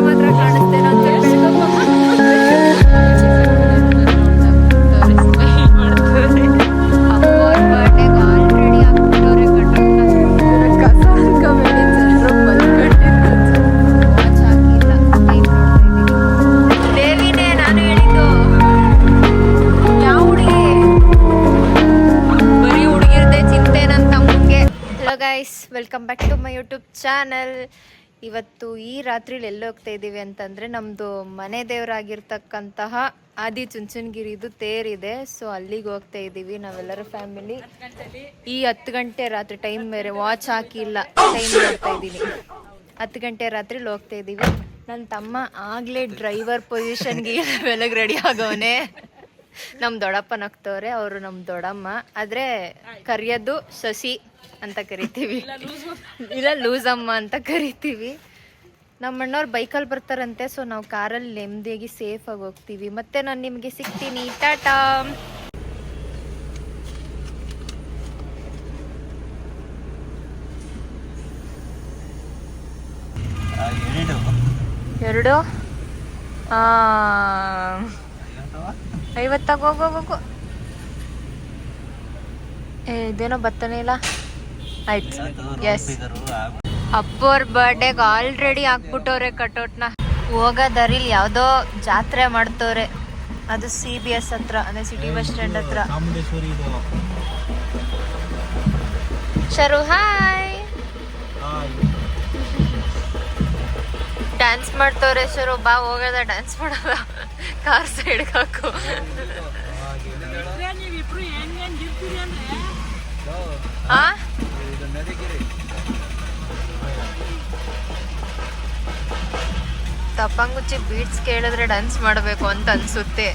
ಮಾತ್ರ ಕಾಣಿಸ್ತೇನೆ ಇವತ್ತು ಈ ರಾತ್ರಿಲಿ ಎಲ್ಲಿ ಹೋಗ್ತಾ ಇದ್ದೀವಿ ಅಂತಂದ್ರೆ ನಮ್ದು ಮನೆ ದೇವರಾಗಿರ್ತಕ್ಕಂತಹ ಆದಿ ಚುಂಚನಗಿರಿದು ತೇರಿದೆ ಸೊ ಅಲ್ಲಿಗೆ ಹೋಗ್ತಾ ಇದ್ದೀವಿ ನಾವೆಲ್ಲರೂ ಫ್ಯಾಮಿಲಿ ಈ ಹತ್ತು ಗಂಟೆ ರಾತ್ರಿ ಟೈಮ್ ಬೇರೆ ವಾಚ್ ಹಾಕಿಲ್ಲ. ಟೈಮ್ ನೋಡ್ತಾ ಇದ್ದೀನಿ ಹತ್ತು ಗಂಟೆ ರಾತ್ರಿ ಹೋಗ್ತಾ ಇದ್ದೀವಿ ನನ್ನ ತಮ್ಮ ಆಗ್ಲೇ ಡ್ರೈವರ್ ಪೊಸಿಷನ್ಗೆ ಬೆಳಗ್ಗೆ ರೆಡಿ ಆಗೋನೆ. ನಮ್ಮ ದೊಡ್ಡಪ್ಪ ನಗ್ತವ್ರೆ ಅವರು ನಮ್ಮ ದೊಡ್ಡಮ್ಮ. ಆದ್ರೆ ಕರಿಯೋದು ಸಸಿ ಅಂತ ಕರಿತೀವಿ. ಇಲ್ಲ ಲೂಸಮ್ಮ ಅಂತ ಕರಿತೀವಿ. ನಮ್ಮ ಅಣ್ಣವ್ರು ಬೈಕಲ್ಲಿ ಬರ್ತಾರಂತೆ ಸೊ ನಾವು ಕಾರಲ್ಲಿ ನೆಮ್ಮದಿಯಾಗಿ ಸೇಫ್ ಆಗಿ ಹೋಗ್ತೀವಿ. ಮತ್ತೆ ನಾನು ನಿಮಗೆ ಸಿಗ್ತೀನಿ. ಟಾಟಾ! ಎರಡು? ಆ, ಐವತ್ತಾಗ ಹೋಗೋಗೋಗು ಇದೇನೋ ಬರ್ತಾನೆ ಇಲ್ಲ? ಆಯ್ತು. ಎಸ್ ಅಪ್ಪವ್ರ ಬರ್ಡೇಗೆ ಆಲ್ರೆಡಿ ಹಾಕ್ಬಿಟ್ಟವ್ರೆ ಕಟೌಟ್ನ. ಹೋಗೋ ಯಾವುದೋ ಜಾತ್ರೆ ಮಾಡ್ತವ್ರೆ. ಅದು ಸಿ ಬಿ ಎಸ್ ಹತ್ರ, ಅಂದ್ರೆ ಸಿಟಿ ಬಸ್ ಸ್ಟ್ಯಾಂಡ್ ಹತ್ರ. ಶರು ಹಾಯ್ ಡ್ಯಾನ್ಸ್ ಮಾಡ್ತವ್ರೆ ಶರು, ಬಾ ಹೋಗದ ಡ್ಯಾನ್ಸ್ ಮಾಡಲ್ಲ ಕಾರ್ ಸೈಡ್ ಹಾಕು. ಆ? ತಪ್ಪಂಗುಚ್ಚಿ ಬೀಟ್ಸ್ ಕೇಳಿದ್ರೆ ಡ್ಯಾನ್ಸ್ ಮಾಡಬೇಕು ಅಂತ ಅನ್ಸುತ್ತೆ.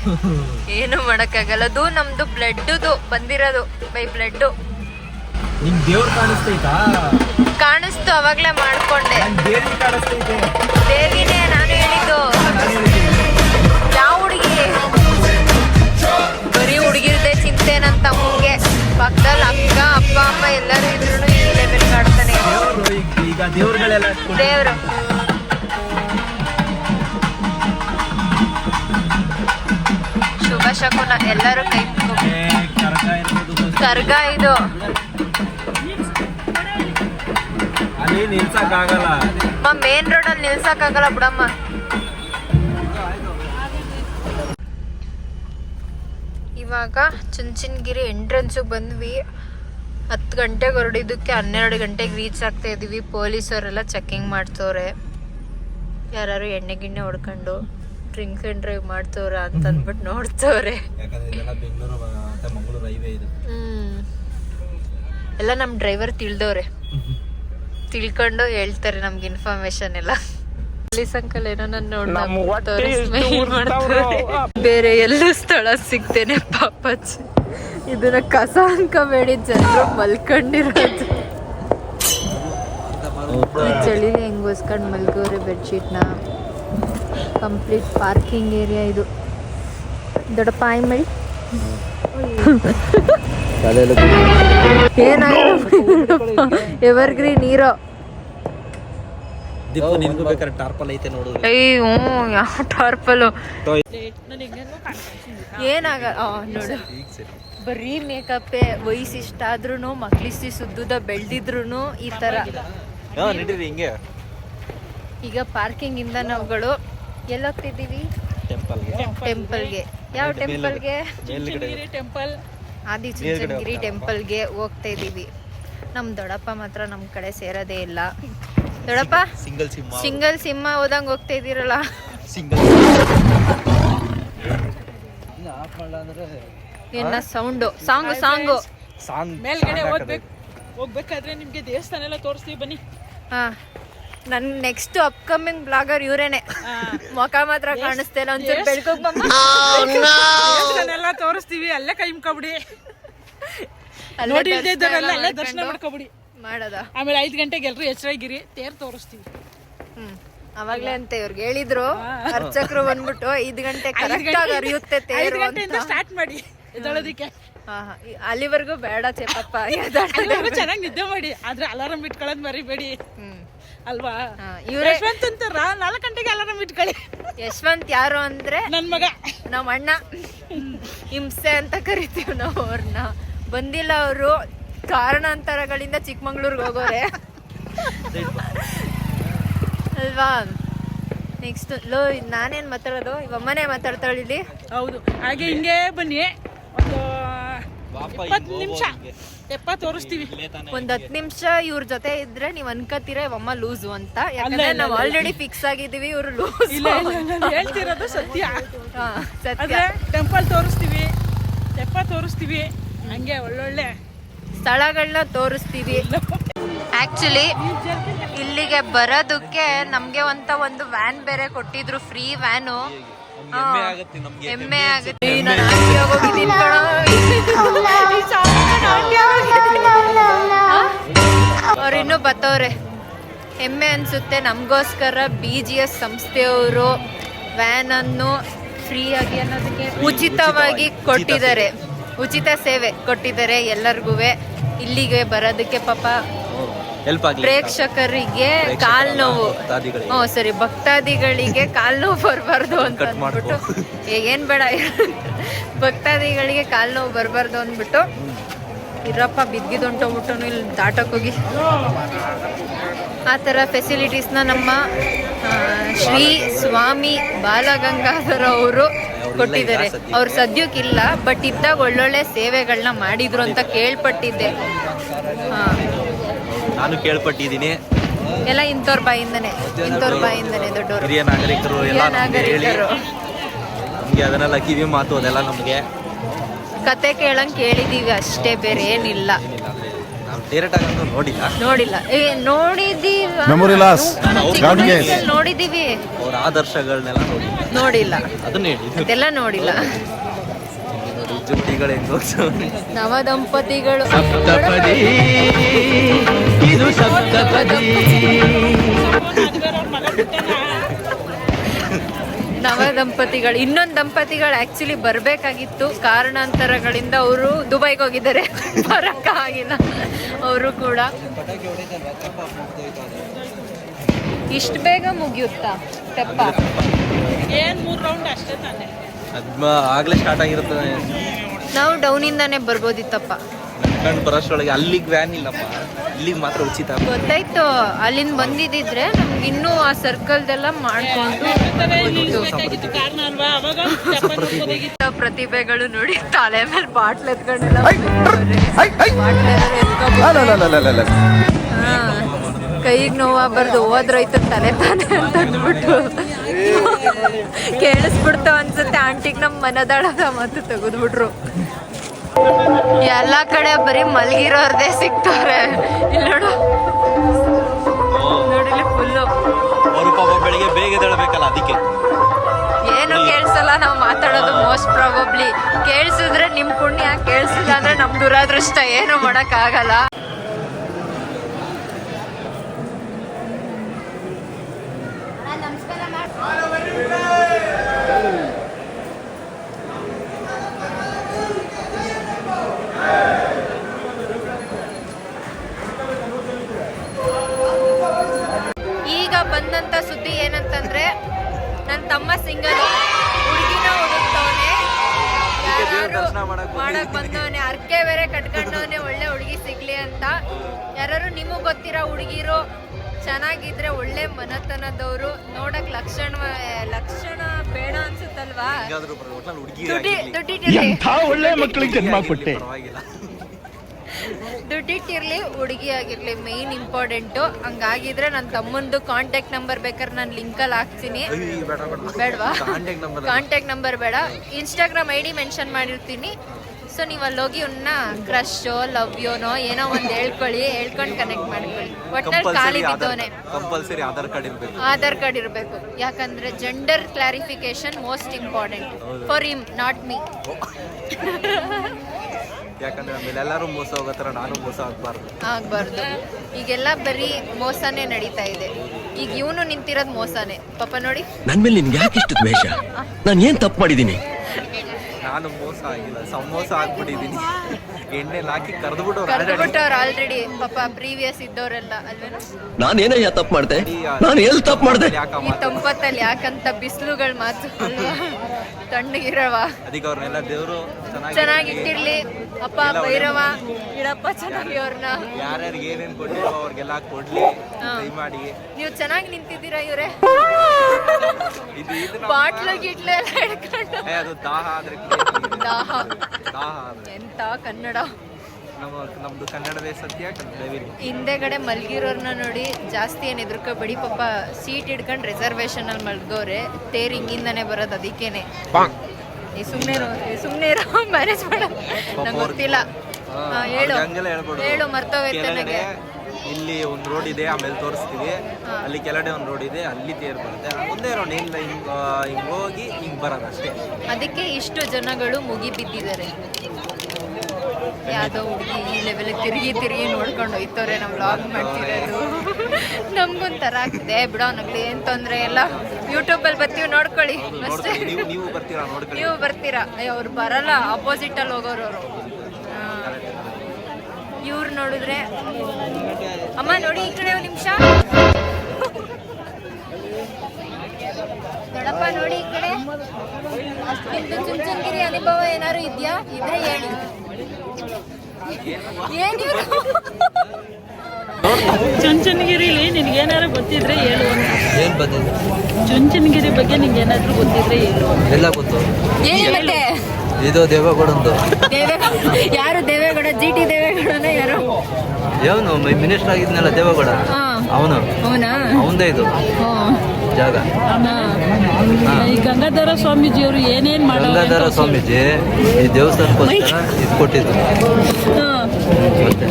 ಏನು ಮಾಡಕ್ಕಾಗಲ್ಲ. ಅದು ನಮ್ದು ಬ್ಲಡ್ದು ಬಂದಿರೋದು ಬೈ ಬ್ಲಡ್ ನಿಮ್ ದೇವ್ರು ಕಾಣಿಸ್ತೈತಾ? ಕಾಣಿಸ್ತು ಅವಾಗ್ಲೇ ಮಾಡ್ಕೊಂಡೆ. ದೇವಿನೇ ನಾನು ಹೇಳಿದ್ದು. ಯಾವ ಹುಡುಗಿ? ಬರೀ ಹುಡುಗಿರ್ದೆ ಚಿಂತೆ ನನ್ನ ತಮ್ಮಂಗೆ ಪಕ್ಕದಲ್ಲಿ ಅಕ್ಕ ಅಪ್ಪ ಅಮ್ಮ ಎಲ್ಲರೂ ಇದ್ರು ಈ ಲೆವೆಲ್ ಕಾಡ್ತಾನೆ ಈಗ- ದೇವ್ರಗಳೆಲ್ಲ ದೇವ್ರು. ಶುಭ ಶಕುನ ಎಲ್ಲರೂ ಕೈ ಕರಗ ಇದು. ಅಲ್ಲಿ ನಿಲ್ಸಕ್ ಆಗಲ್ಲ ಮೇನ್ ರೋಡ್ ಅಲ್ಲಿ ನಿಲ್ಸಕ್ಕಾಗಲ್ಲ ಬಿಡಮ್ಮ. ಇವಾಗ ಚುಂಚನಗಿರಿ ಎಂಟ್ರೆನ್ಸ್ ಬಂದ್ವಿ. ಹತ್ತು ಗಂಟೆಗೆ ಹೊರಡಿದ್ದಕ್ಕೆ ಹನ್ನೆರಡು ಗಂಟೆಗೆ ರೀಚ್ ಆಗ್ತಾ ಇದೀವಿ. ಪೊಲೀಸವರೆಲ್ಲ ಚೆಕಿಂಗ್ ಮಾಡ್ತವ್ರೆ. ಯಾರು ಎಣ್ಣೆ ಗಿಣ್ಣೆ ಹೊಡ್ಕೊಂಡು ಡ್ರಿಂಕ್ ಅಂಡ್ ಡ್ರೈವ್ ಮಾಡ್ತವ್ರ ಅಂತ ಅಂದ್ಬಿಟ್ಟು ನೋಡ್ತವ್ರೆ. ಎಲ್ಲ ನಮ್ಮ ಡ್ರೈವರ್ ತಿಳ್ದವ್ರೆ. ತಿಳ್ಕೊಂಡು ಹೇಳ್ತಾರೆ ನಮ್ಗೆ ಇನ್ಫಾರ್ಮೇಶನ್ ಎಲ್ಲ. ಪೊಲೀಸ್ ಅಂಕಲ್ ಏನೋ ನನ್ನ ನೋಡ್ತಾರೆ ಬೇರೆ ಎಲ್ಲೂ ಸ್ಥಳ ಸಿಗ್ತೇನೆ ಪಾಪಚ್ಚ ಇದನ್ನ ಕಸ ಅನ್ಕೋಬೇಡಿ ಜನರು ಮಲ್ಕೊಂಡಿರೋದು. ಈ ಚಳಿಲಿ ಹೆಂಗ್ ಮಲ್ಕೋರಿ ಬೆಡ್ಶೀಟ್ ಬೆಡ್ಶೀಟ್ನ. ಕಂಪ್ಲೀಟ್ ಪಾರ್ಕಿಂಗ್ ಏರಿಯಾ ಇದು. ದೊಡ್ಡ ಪಾಯಿ ಮಳಿ ಏನಾಗಲ್ಲ ಎವರ್ಗ್ರೀನ್ ಹೀರೋ. ದೀಪ ನಿನ್ಗೂ ಬೇಕಾದ್ರೆ ಟಾರ್ಪಲ್ ಐತೆ ನೋಡು. ಅಯ್ಯೋ ಯಾವ ಟಾರ್ಪಲು? ಏನಾಗ ನೋಡು. ಬರೀ ಮೇಕಪ್ಪೇ ಇಷ್ಟ ಆದ್ರೂ ಮಕ್ಳಿಸಿ ಸುದ್ದುದ ಬೆಳ್ದಿದ್ರು ಈ ಹಿಂಗೆ. ಈಗ ಪಾರ್ಕಿಂಗ್ ಇಂದ ನಾವುಗಳು ಎಲ್ಲಿ ಹೋಗ್ತಿದ್ದೀವಿ ಟೆಂಪಲ್ಗೆ ಯಾವ ಟೆಂಪಲ್ಗೆ ಟೆಂಪಲ್ ಆದಿ ಚುಂಚನಗಿರಿ ಟೆಂಪಲ್ಗೆ ಹೋಗ್ತಾ ಇದ್ದೀವಿ. ನಮ್ ದೊಡ್ಡಪ್ಪ ಮಾತ್ರ ನಮ್ ಕಡೆ ಸೇರೋದೇ ಇಲ್ಲ. ದೊಡ್ಡಪ್ಪ? ಸಿಂಗಲ್ ಸಿಂಹ ಸಿಂಗಲ್ ಸಿಂಹ ಹೋದಂಗೆ ಹೋಗ್ತಾ ಇದ್ದೀರಲ್ಲ. ಸಿಂಗಲ್ ಏನ ಸೌಂಡು ಸಾಂಗು ಸಾಂಗು ಸಾಂಗ್ ಮೇಲ್ಗಡೆ ಹೋಗ್ಬೇಕು. ಹೋಗ್ಬೇಕಾದ್ರೆ ನಿಮ್ಗೆ ದೇವಸ್ಥಾನ ಎಲ್ಲ ತೋರಿಸ್ತೀವಿ ಬನ್ನಿ. ಹಾ. ನನ್ ನೆಕ್ಸ್ಟ್ ಅಪ್ಕಮಿಂಗ್ ಬ್ಲಾಗರ್ ಇವರೇನೆ. ಮುಖ ಮಾತ್ರ ಕಾಣಿಸ್ತೇನೆ ಒಂಚೂರು ಬೆಳ್ಕೋಗ್ ದೇವಸ್ಥಾನ ಎಲ್ಲ ತೋರಿಸ್ತೀವಿ ಅಲ್ಲೇ ಕೈ ಮುಖಬಿಡಿ ನೋಡಿ ಅಲ್ಲೇ ದರ್ಶನ ಮಾಡ್ಕೊಬಿಡಿ. ಮಾಡೋದ? ಆಮೇಲೆ ಐದು ಗಂಟೆಗೆ ಎಲ್ರು ಎಚ್ಚರಾಗಿರಿ ತೇರ್ ತೋರಿಸ್ತೀವಿ. ಹ್ಮ್. ಅವಾಗ್ಲೇ ಅಂತ ಇವ್ರಿಗೆ ಹೇಳಿದ್ರು. ಅರ್ಚಕರು ಬಂದ್ಬಿಟ್ಟು ಐದು ಗಂಟೆ ಕರೆಕ್ಟ್ ಆಗಿ ಅರಿಯುತ್ತೆ ತೇರು ಅಂತ ಗಂಟೆಯಿಂದ ಸ್ಟಾರ್ಟ್ ಮಾಡಿ. ಹಾ. ಅಲ್ಲಿವರೆಗೂ ಬೇಡ ಚೇಪಪ್ಪ. ಚೆನ್ನಾಗಿ ನಿದ್ದೆ ಮಾಡಿ. ಆದ್ರೆ ಅಲಾರಾಮ್ ಇಟ್ಕೊಳ್ಳೋದು ಮರಿಬೇಡಿ. ಅಲ್ವಾ? ಇವ್ರ ಯಶವಂತ್ ಅಂತಾರ ನಾಲ್ಕು ಗಂಟೆಗೆ ಅಲಾರಾಮ್ ಇಟ್ಕೊಳ್ಳಿ. ಯಶವಂತ್ ಯಾರು ಅಂದ್ರೆ ನನ್ ಮಗ. ನಮ್ಮ ಅಣ್ಣ ಹಿಂಸೆ ಅಂತ ಕರಿತೀವಿ ನಾವು ಅವ್ರನ್ನ ಬಂದಿಲ್ಲ ಅವರು. ಕಾರಣಾಂತರಗಳಿಂದ ಚಿಕ್ಕಮಂಗ್ಳೂರ್ಗೆ ಹೋಗೋರೆ. ಅಲ್ವಾ? ನೆಕ್ಸ್ಟ್ ಲೋ ನಾನೇನ್ ಮಾತಾಡೋದು? ಇವಮ್ಮನೇ ಮಾತಾಡ್ತಾಳೆ ಇಲ್ಲಿ. ಹೌದು. ಹಾಗೆ ಹಿಂಗೆ ಬನ್ನಿ. ಇಪ್ಪತ್ತು ನಿಮಿಷ. ಎಪ್ಪತ್ತು ತೋರಿಸ್ತೀವಿ. ಒಂದ್ ಹತ್ತು ನಿಮಿಷ ಇವ್ರ ಜೊತೆ ಇದ್ರೆ ನೀವ್ ಅನ್ಕೋತೀರ ಇವಮ್ಮ ಲೂಸು ಅಂತ. ಯಾಕಂದ್ರೆ ನಾವ್ ಆಲ್ರೆಡಿ ಫಿಕ್ಸ್ ಆಗಿದೀವಿ ಇವ್ರು ಲೂಸ್. ಇಲ್ಲ ಇಲ್ಲ ನಾನು ಹೇಳ್ತಿರೋದು ಸತ್ಯ. ಸತ್ಯ. ಟೆಂಪಲ್ ತೋರಿಸ್ತೀವಿ. ತೆಪ್ಪ ತೋರಿಸ್ತೀವಿ. ಹಂಗೆ ಒಳ್ಳೊಳ್ಳೆ ಸ್ಥಳಗಳನ್ನ ತೋರಿಸ್ತೀವಿ. ಆಕ್ಚುಲಿ ಇಲ್ಲಿಗೆ ಬರೋದಕ್ಕೆ ನಮ್ಗೆ ಅಂತ ಒಂದು ವ್ಯಾನ್ ಬೇರೆ ಕೊಟ್ಟಿದ್ರು ಫ್ರೀ ವ್ಯಾನು ನಮ್ಗೆ ಹೆಮ್ಮೆ ಆಗತ್ತೆ ನಮ್ಗೆ ಹೆಮ್ಮೆ ಆಗುತ್ತೆ ಈ ನಾನ್ ಆಂಟಿ ಆಗೋಗಿದ್ದೀನಿ ಕಣೋ. ಈ ಸಾಂಗ್ ನಾನ್ ಆಂಟಿ ಆಗೋಗಿದ್ದೀನಿ. ಹಾ? ಅವ್ರು ಇನ್ನೂ ಬತ್ತವ್ರೆ ಹೆಮ್ಮೆ ಅನ್ಸುತ್ತೆ ನಮಗೋಸ್ಕರ ಬಿ ಜಿ ಎಸ್ ಸಂಸ್ಥೆಯವರು ವ್ಯಾನ್ ಅನ್ನು ಫ್ರೀ ಆಗಿ ಅನ್ನೋದಕ್ಕೆ ಉಚಿತವಾಗಿ ಕೊಟ್ಟಿದ್ದಾರೆ ಉಚಿತ ಸೇವೆ ಕೊಟ್ಟಿದ್ದಾರೆ ಎಲ್ಲರಿಗೂ ಇಲ್ಲಿಗೆ ಬರೋದಕ್ಕೆ ಪಾಪ ಹೆಲ್ಪ್ ಆಗ್ಲಿ. ಪ್ರೇಕ್ಷಕರಿಗೆ ಕಾಲ್ ನೋವು. ಹ್ಞೂ ಸರಿ ಭಕ್ತಾದಿಗಳಿಗೆ ಕಾಲ್ ನೋವು ಬರಬಾರ್ದು ಅಂತ ಅಂದ್ಬಿಟ್ಟು. ಏನ್ ಬೇಡ. ಭಕ್ತಾದಿಗಳಿಗೆ ಕಾಲ್ ನೋವು ಬರಬಾರ್ದು ಅಂದ್ಬಿಟ್ಟು. ಇರಪ್ಪ ಬಿದ್ದಿದ್ದುಂಟೋಗ್ಬಿಟ್ಟು ಇಲ್ಲಿ ದಾಟಕ್ ಹೋಗಿ. ಆ ಥರ ಫೆಸಿಲಿಟೀಸ್ನ ನಮ್ಮ ಶ್ರೀ ಸ್ವಾಮಿ ಬಾಲಗಂಗಾಧರ ಅವರು ಕೊಟ್ಟಿದ್ದಾರೆ. ಅವ್ರು ಸದ್ಯಕ್ಕಿಲ್ಲ ಬಟ್ ಇದ್ದಾಗ ಒಳ್ಳೊಳ್ಳೆ ಸೇವೆಗಳನ್ನ ಮಾಡಿದ್ರು ಅಂತ ಕೇಳ್ಪಟ್ಟಿದ್ದೆ. ಹಾ. ನಾನು ಕೇಳ್ಪಟ್ಟಿದ್ದೀನಿ. ಎಲ್ಲ ಇಂಥವ್ರ ಬಾಯಿಂದನೇ ಇಂಥವ್ರ ಬಾಯಿಂದನೇ ದೊಡ್ಡವರು. ಹಿರಿಯ ನಾಗರಿಕರು ಎಲ್ಲ ನಮ್ಗೆ ಹೇಳಿ. ನಮ್ಗೆ ಅದನ್ನೆಲ್ಲ ಕಿವಿ ಮಾತು ಅದೆಲ್ಲ ನಮ್ಗೆ. ಕತೆ ಕೇಳಂಗ್ ಕೇಳಿದೀವಿ ಅಷ್ಟೇ ಬೇರೆ ಏನಿಲ್ಲ. ನಾವು ಡೈರೆಕ್ಟ್ ಆಗಿ ನೋಡಿಲ್ಲ. ನೋಡಿಲ್ಲ. ಏ ನೋಡಿದೀವಿ? Memory loss. ನೋಡಿದೀವಿ. ಅವ್ರ ಆದರ್ಶಗಳನ್ನೆಲ್ಲ ನೋಡಿ ನೋಡಿಲ್ಲ. ಅದನ್ನ ಹೇಳಿದ್ದು ಅದೆಲ್ಲ ನೋಡಿಲ್ಲ. ನೋಡಿ ನವ ದಂಪತಿಗಳು ಸಪ್ತಪದಿ. ನವ ದಂಪತಿಗಳು ನವ ದಂಪತಿಗಳು ಇನ್ನೊಂದು ದಂಪತಿಗಳು ಆಕ್ಚುಲಿ ಬರ್ಬೇಕಾಗಿತ್ತು. ಕಾರಣಾಂತರಗಳಿಂದ ಅವರು ದುಬೈಗೆ ಹೋಗಿದ್ದಾರೆ. ಬರಕ್ಕ ಆಗಿಲ್ಲ. ಅವರು ಕೂಡ. ಇಷ್ಟು ಬೇಗ ಮುಗಿಯುತ್ತಾ? ತೆಪ್ಪ. ಏನ್ ಮೂರ್ ರೌಂಡ್ ಅಷ್ಟೇ ತಾನೆ. ಆಗ್ಲೇ ಸ್ಟಾರ್ಟ್ ಆಗಿರ್ತದೆ ನಾವು ಡೌನಿಂದಾನೇ ಬರ್ಬೋದಿತ್ತಪ್ಪ ನಡ್ಕೊಂಡು ಬರೋಷ್ರೊಳಗೆ ಅಲ್ಲಿಗೆ ವ್ಯಾನ್ ಇಲ್ಲಪ್ಪ. ಇಲ್ಲಿಗೆ ಮಾತ್ರ ಉಚಿತ. ಗೊತ್ತಾಯ್ತು ಅಲ್ಲಿಂದ ಬಂದಿದ್ದಿದ್ರೆ ನಮ್ಗೆ ಇನ್ನೂ ಆ ಸರ್ಕಲ್ದೆಲ್ಲ ಮಾಡ್ಕೊಂಡು ಪ್ರತಿಭೆಗಳು ನೋಡಿ ತಲೆ ಮೇಲೆ ಬಾಟ್ಲ್ ಎತ್ಕೊಂಡೆಲ್ಲ ಕೈಗೆ ಬರ್ದು ಹೋದ್ರೋಯ್ತು ತಲೆ ತಾನೆ ಅಂತ ಅಂದ್ಬಿಟ್ಟು ಕೇಳಿಸ್ಬಿಡ್ತಾವ ಅನ್ಸುತ್ತೆ. ಆಂಟಿಗೆ ನಮ್ಮ ಮನದಾಳದ ಮತ್ತು ತೆಗೆದ್ಬಿಟ್ರು. ಎಲ್ಲ ಕಡೆ ಬರೀ ಮಲಗಿರೋರ್ದೇ ಸಿಗ್ತಾರೆ ಇಲ್ಲ ನೋಡು. ನೋಡಿಲಿ ಫುಲ್ಲು ಬೆಳಿಗ್ಗೆ ಬೇಗ ಎದ್ದೇಳ್ಬೇಕಲ್ಲ ಅದಕ್ಕೆ. ಏನು ಕೇಳಿಸಲ್ಲ ನಾವು ಮಾತಾಡೋದು ಮೋಸ್ಟ್ ಪ್ರಾಬಬ್ಲಿ ಕೇಳಿಸಿದ್ರೆ ನಿಮ್ ಪುಣ್ಯ ಕೇಳಿಸಿಲ್ಲ ಅಂದ್ರೆ ನಮ್ ದುರಾದೃಷ್ಟ ಏನು ಮಾಡಕ್ಕಾಗಲ್ಲ. ಮಾಡಕ್ ಬಂದವನೇ ಅರ್ಕೆ ಬೇರೆ ಕಟ್ಕೊಂಡವನೇ ಒಳ್ಳೆ ಹುಡುಗಿ ಸಿಗ್ಲಿ ಅಂತ. ಯಾರು ನಿಮಗ್ ಗೊತ್ತಿರೋ ಹುಡುಗಿರು ಚೆನ್ನಾಗಿದ್ರೆ ಒಳ್ಳೆ ಮನತನದವರು. ನೋಡಕ್ ಲಕ್ಷಣ ಲಕ್ಷಣ ಬೇಡ ಅನ್ಸುತ್ತಲ್ವಾ? ದುಡ್ಡಿಟ್ಟಿರ್ಲಿ ಒಳ್ಳೆ ಮಕ್ಕಳಿಗೆ ಜನ್ಮ ಕೊಟ್ಟೆ? ಪರವಾಗಿಲ್ಲ. ದುಡ್ಡಿಟ್ಟಿರ್ಲಿ ಹುಡುಗಿ ಆಗಿರ್ಲಿ ಮೇನ್ ಇಂಪಾರ್ಟೆಂಟು ಹಂಗಾಗಿದ್ರೆ ನನ್ನ ತಮ್ಮಂದು ಕಾಂಟ್ಯಾಕ್ಟ್ ನಂಬರ್ ಬೇಕಾದ್ರೆ ನಾನು ಲಿಂಕಲ್ಲಿ ಹಾಕ್ತೀನಿ. ಬೇಡವಾ? ಕಾಂಟ್ಯಾಕ್ಟ್ ನಂಬರ್ ಕಾಂಟ್ಯಾಕ್ಟ್ ನಂಬರ್ ಬೇಡ. ಇನ್ಸ್ಟಾಗ್ರಾಮ್ ಐ ಡಿ ಮೆನ್ಷನ್ ಮಾಡಿರ್ತೀನಿ. ಸೊ ನೀವು ಅಲ್ಲಿ ಹೋಗಿ ಅವನ್ನ ಕ್ರಶೋ ಲವ್ ಯೋನೋ ಏನೋ ಒಂದು ಹೇಳ್ಕೊಳ್ಳಿ ಹೇಳ್ಕೊಂಡು ಕನೆಕ್ಟ್ ಮಾಡ್ಕೊಳ್ಳಿ. ಒಟ್ಟಲ್ಲಿ ಖಾಲಿ ಬಿದ್ದವನೇ. ಕಂಪಲ್ಸರಿ ಆಧಾರ್ ಕಾರ್ಡ್ ಇರಬೇಕು. ಆಧಾರ್ ಕಾರ್ಡ್ ಇರಬೇಕು. ಯಾಕಂದ್ರೆ gender clarification most important for him not me ಯಾಕಂದ್ರೆ ಆಮೇಲೆ ಎಲ್ಲರೂ ಮೋಸ ಹೋಗೋ ಥರ ನಾನು ಮೋಸ ಆಗಬಾರ್ದು. ಆಗ್ಬಾರ್ದು. ಈಗೆಲ್ಲ ಬರೀ ಮೋಸನೇ ನಡೀತಾ ಇದೆ. ಈಗ ಇವನು ನಿಂತಿರೋದು ಮೋಸನೇ. ಪಾಪ ನೋಡಿ. ನನ್ ಮೇಲೆ ನಿನ್ಗೆ ಯಾಕೆ ಇಷ್ಟು ದ್ವೇಷ? ನಾನು ಏನ್ ತಪ್ಪು ಮಾಡಿದ್ದೀನಿ ನಾನು ಮೋಸ ಆಗಿಲ್ಲ. ಸಮೋಸ ಹಾಕ್ಬಿಟ್ಟಿದ್ದೀನಿ ಎಣ್ಣೆ ಹಾಕಿ ಕರೆದು ಬಿಟ್ಟವ್ರು ಆಲ್ರೆಡಿ. ಪಾಪ ಪ್ರೀವಿಯಸ್ ಇದ್ದವರೆಲ್ಲ ಅಲ್ವೇನೋ? ನಾನೇನಯ್ಯ ತಪ್ಪು ಮಾಡ್ದೆ? ನಾನು ಎಲ್ಲಿ ತಪ್ಪು ಮಾಡ್ದೆ? ಈ ತಂಪತ್ತಲ್ಲಿ ಯಾಕಂತ ಬಿಸಿಲುಗಳ ಮಾತು ಅಲ್ವಾ ತಣ್ಣಗಿರವ. ಅದಕ್ಕೆ ಅವ್ರನ್ನೆಲ್ಲ ದೇವರು ಚೆನ್ನಾಗಿಟ್ಟಿರ್ಲಿ. ಅಪ್ಪ ಭೈರವ ಇಡಪ್ಪ ಚೆನ್ನಾಗಿ ಅವ್ರನ್ನ ಯಾರ್ಯಾರಿಗೆ ಏನೇನ್ ಕೊಟ್ಟಿರೋ ಅವ್ರಿಗೆಲ್ಲ ಕೊಡ್ಲಿ ಹಾ. ದಯಮಾಡಿ. ನೀವು ಚೆನ್ನಾಗಿ ನಿಂತಿದ್ದೀರಾ ಇವ್ರೆ? ಇದು ಇದು ನಮ್ಮ- ಬಾಟ್ಲು ಗಿಟ್ಲು ಎಲ್ಲ ಹಿಡ್ಕೊಂಡು. ಏ, ಅದು ದಾಹ ಆದ್ರೆ ಕುಡಿಯೋದು. ದಾಹ. ದಾಹ ಆದ್ರೆ. ಎಂತ ಕನ್ನಡ. ನಮ್ಮ ನಮ್ದು ಕನ್ನಡವೇ ಸತ್ಯ ಕನ್ನಡವೇ. ಹಿಂದೆಗಡೆ ಮಲ್ಗಿರೋರ್ನ ನೋಡಿ ಜಾಸ್ತಿ ಏನು ಬಿಡಿ ಪಾಪ ಸೀಟ್ ಹಿಡ್ಕೊಂಡು ರಿಸರ್ವೇಶನ್ ಅಲ್ಲಿ ಮಲ್ಗೋರೆ ತೇರ್ ಹಿಂಗಿಂದಾನೆ ಬರೋದು ಅದಕ್ಕೇನೆ. ಈ ಸುಮ್ಮನೆ ಸುಮ್ಮನೆ ಇರೋ ಮ್ಯಾನೇಜ್ ಮಾಡ. ನಂಗೆ ಗೊತ್ತಿಲ್ಲ. ಹೇಳು. ಹೇಳು ಮರ್ತೋಗೈತೆ ನನಗೆ. ಇಲ್ಲಿ ಒಂದು ರೋಡ್ ಇದೆ ಆಮೇಲೆ ತೋರಿಸ್ತೀವಿ. ಅಲ್ಲಿ ಕೆಳಗಡೆ ಒಂದು ರೋಡ್ ಇದೆ ಅಲ್ಲಿ ತೇರ್ ಬರುತ್ತೆ. ಮುಂದೆ ರೋಡ್ ಇಲ್ಲ ಹಿಂಗ್ ಹಿಂಗ್ ಹೋಗಿ ಹಿಂಗ್ ಬರೋದು ಅಷ್ಟೇ. ಅದಕ್ಕೆ ಇಷ್ಟು ಜನಗಳು ಮುಗಿ ಬಿದ್ದಿದ್ದಾರೆ. ಯಾವುದೋ ಹುಡುಗಿ ಈ ಲೆವೆಲ್ ತಿರುಗಿ ತಿರುಗಿ ನೋಡ್ಕೊಂಡು ಹೋಯ್ತವ್ರೆ ನಾವು ಲಾಗ್ ಮಾಡ್ತಿರೋದು. ನಮ್ಗೊಂಥರ ಆಗ್ತಿದೆ. ಬಿಡೋ ನಗ್ಲಿ ಏನ್ ತೊಂದ್ರೆ ಇಲ್ಲ. ಯೂಟ್ಯೂಬಲ್ಲಿ ಬರ್ತೀವಿ ನೋಡ್ಕೊಳ್ಳಿ. ಅಷ್ಟೇ. ನೀವು ಬರ್ತೀರಾ? ನೋಡ್ಕೊಳ್ಳಿ. ನೀವು ಬರ್ತೀರಾ? ಅಯ್ಯೋ ಅವ್ರು ಬರಲ್ಲ. ಅಪೋಸಿಟಲ್ಲಿ ಹೋಗೋರು ಅವರು. ಇವ್ರು ನೋಡಿದ್ರೆ ಅಮ್ಮ ನೋಡಿ ಈ ಕಡೆ ಒಂದು ನಿಮಿಷ. ದೊಡ್ಡಪ್ಪ ನೋಡಿ ಈ ಕಡೆ. ನಿಮ್ದು ಚುಂಚನಗಿರಿ ಅನುಭವ ಏನಾದ್ರು ಇದೆಯಾ? ಇದ್ರೆ ಹೇಳಿ. ಏನಿವ್ರು ಚುಂಚನಗಿರಿಲಿ ನಿನ್ಗೇನಾರು ಗೊತ್ತಿದ್ರೆ ಹೇಳು ಏನು ಏನ್ ಬಂದಿದೆ? ಚುಂಚನಗಿರಿ ಬಗ್ಗೆ ನಿಂಗೆ ಏನಾದ್ರು ಗೊತ್ತಿದ್ರೆ ಹೇಳು. ಎಲ್ಲ ಗೊತ್ತು. ಏನು ಮತ್ತೆ? ಇದು ದೇವೇಗೌಡಂದು. ದೇವೇಗೌಡ ಯಾರು ದೇವೇಗೌಡ? ಜಿ ಟಿ ದೇವೇಗೌಡನ ಯಾರು? ಇವನು ಮಿನಿಸ್ಟರ್ ಆಗಿದ್ನಲ್ಲ ದೇವೇಗೌಡ? ಅವನು. ಅವನಾ? ಅವಂದೇ ಇದು. ಜಾಗ. ಈ ಗಂಗಾಧರ ಸ್ವಾಮೀಜಿಯವರು ಏನೇನ್ ಮಾಡ ಗಂಗಾಧರ ಸ್ವಾಮೀಜಿ ಈ ದೇವಸ್ಥಾನಕ್ಕೋಸ್ಕರ ಇದು ಕೊಟ್ಟಿದ್ರು. ಹಾ. ಮತ್ತೆ?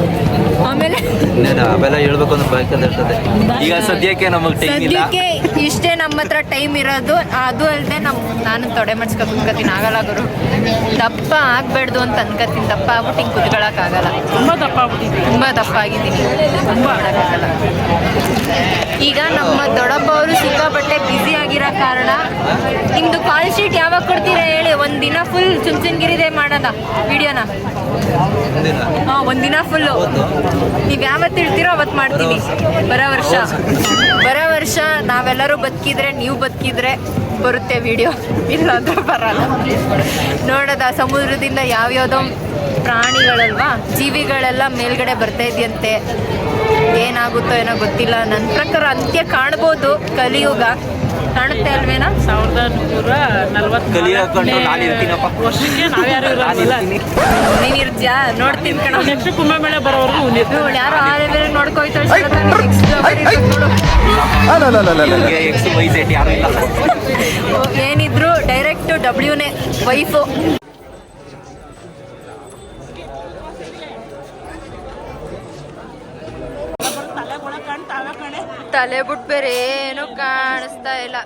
ಆಮೇಲೆ ಇನ್ನೇನು ಅವೆಲ್ಲ ಹೇಳ್ಬೇಕು ಅಂದ್ರೆ ಬಾಯ್ಕಲ್ಲಿ ಇರ್ತದೆ. ಈಗ ಸದ್ಯಕ್ಕೆ ನಮಗೆ ಟೈಮ್ ಇಲ್ಲ. ಸದ್ಯಕ್ಕೆ ಇಷ್ಟೇ ನಮ್ಮ ಹತ್ರ ಟೈಮ್ ಇರೋದು. ಅದು ಅಲ್ಲದೆ ನಮ್ ನಾನು ತೊಡೆ ಮಡ್ಸ್ಕೊ ಕುತ್ಕೋತೀನಿ. ಆಗಲ್ಲ ಗುರು. ದಪ್ಪ ಆಗ್ಬೇಡ್ದು ಅಂತ ಅನ್ಕೋತೀನಿ. ದಪ್ಪ ಆಗ್ಬಿಟ್ಟು ಹಿಂಗೆ ಕುತ್ಕೊಳಕ್ಕಾಗಲ್ಲ ತುಂಬಾ ದಪ್ಪ ಆಗ್ಬಿಟ್ಟಿದೆ ತುಂಬ ದಪ್ಪ ಆಗಿದ್ದೀನಿ. ತುಂಬ. ಮಾಡೋಕ್ಕಾಗಲ್ಲ. ಈಗ ನಮ್ಮ ದೊಡ್ಡಪ್ಪ ಅವರು ಸಿಕ್ಕಾಪಟ್ಟೆ ಬ್ಯುಸಿ ಆಗಿರೋ ಕಾರಣ ನಿಮ್ದು ಕಾಲ್ ಶೀಟ್ ಯಾವಾಗ ಕೊಡ್ತೀರಾ ಹೇಳಿ? ಒಂದು ದಿನ ಫುಲ್ ಚುಂಚನಗಿರಿದೆ ಮಾಡೋಣ. ವಿಡಿಯೋನ. ಹಾಂ ಒಂದಿನ ಫುಲ್ಲು ನೀವು ಯಾವತ್ತು ಹೇಳ್ತೀರೋ ಅವತ್ತು ಮಾಡ್ತೀವಿ ಬರ ವರ್ಷ. ಬರ ವರ್ಷ ನಾವೆಲ್ಲರೂ ಬದುಕಿದ್ರೆ, ನೀವು ಬದುಕಿದ್ರೆ ಬರುತ್ತೆ ವಿಡಿಯೋ ಇಲ್ಲ ಅಂದ್ರೆ ಬರಲ್ಲ. ನೋಡೋದ, ಸಮುದ್ರದಿಂದ ಯಾವ್ಯಾವುದೋ ಪ್ರಾಣಿಗಳಲ್ವಾ, ಜೀವಿಗಳೆಲ್ಲ ಮೇಲ್ಗಡೆ ಬರ್ತಾ ಇದೆಯಂತೆ. ಏನಾಗುತ್ತೋ ಏನೋ ಗೊತ್ತಿಲ್ಲ. ನನ್ನ ಪ್ರಕಾರ ಅಂತ್ಯ ಕಾಣ್ಬೋದು. ಕಲಿಯುಗ. ಕಾಣುತ್ತೆ ಅಲ್ವೇನಾ? ಸಾವಿರದ ನೂರ ನಲ್ವತ್ತು. ವರ್ಷಕ್ಕೆ ನಾವ್ಯಾರು ಇರೋದಿಲ್ಲ. ನೀನ್ ಇರ್ತೀಯಾ? ನೋಡ್ತೀನಿ ಕಣ. ನೆಕ್ಸ್ಟ್ ಕುಂಭಮೇಳ ಬರೋವರೆಗೂ ಉಳಿದು ಇವಳು ಯಾರೋ ಸೆಟ್ ಏನಿದ್ರು ಡೈರೆಕ್ಟ್ ಡಬ್ಲ್ಯೂನೇ ವೈಫು ತಲೆ ಬಿಟ್ಟು ಬೇರೆ ಏನು ಕಾಣಿಸ್ತಾ ಇಲ್ಲ.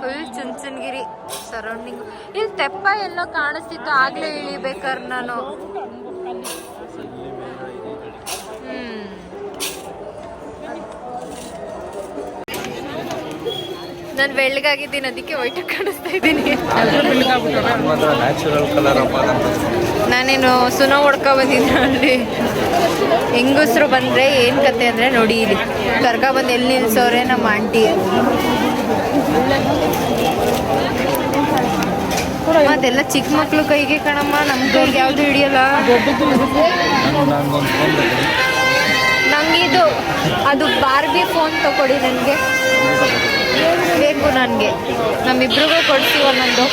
ಫುಲ್ ಚುಂಚನಗಿರಿ ಸರೌಂಡಿಂಗ್ ಇಲ್ಲಿ ತೆಪ್ಪ ಎಲ್ಲೋ ಕಾಣಿಸ್ತಿತ್ತು, ಆಗ್ಲೇ ಇಳಿಬೇಕಾದ್ರೆ ನಾನು. ನಾನು ಬೆಳ್ಳಗಾಗಿದ್ದೀನಿ, ಅದಕ್ಕೆ ವೈಟ್ ಕಾಣಿಸ್ತಾ ಇದ್ದೀನಿ. ನಾನೇನು ಸುನೋ ಹೊಡ್ಕೊ ಬಂದಿದ್ದೆ ಅಲ್ಲಿ. ಹೆಂಗಸರು ಬಂದರೆ ಏನು ಕತೆ ಅಂದರೆ ನೋಡಿ ಇಲ್ಲಿ. ಕರ್ಕ ಬಂದು ಎಲ್ಲಿ ನಿಲ್ಸೋರೆ ನಮ್ಮ ಆಂಟಿ ಅದೆಲ್ಲ ಚಿಕ್ಕ ಮಕ್ಳು ಕೈಗೆ ಕಣಮ್ಮ ನಮ್ಮ ಕೈಗೆ ಯಾವುದು ಹಿಡಿಯಲ್ಲ. ನಂಗೊಂದು, ಅದು ಬಾರ್ಬಿ ಫೋನ್ ತಗೊಡಿ ನನಗೆ. ಬೇಕು ನನಗೆ. ನಮ್ಮಿಬ್ರಿಗೂ ಕೊಡ್ತೀವಿ ಒಂದೊಂದು.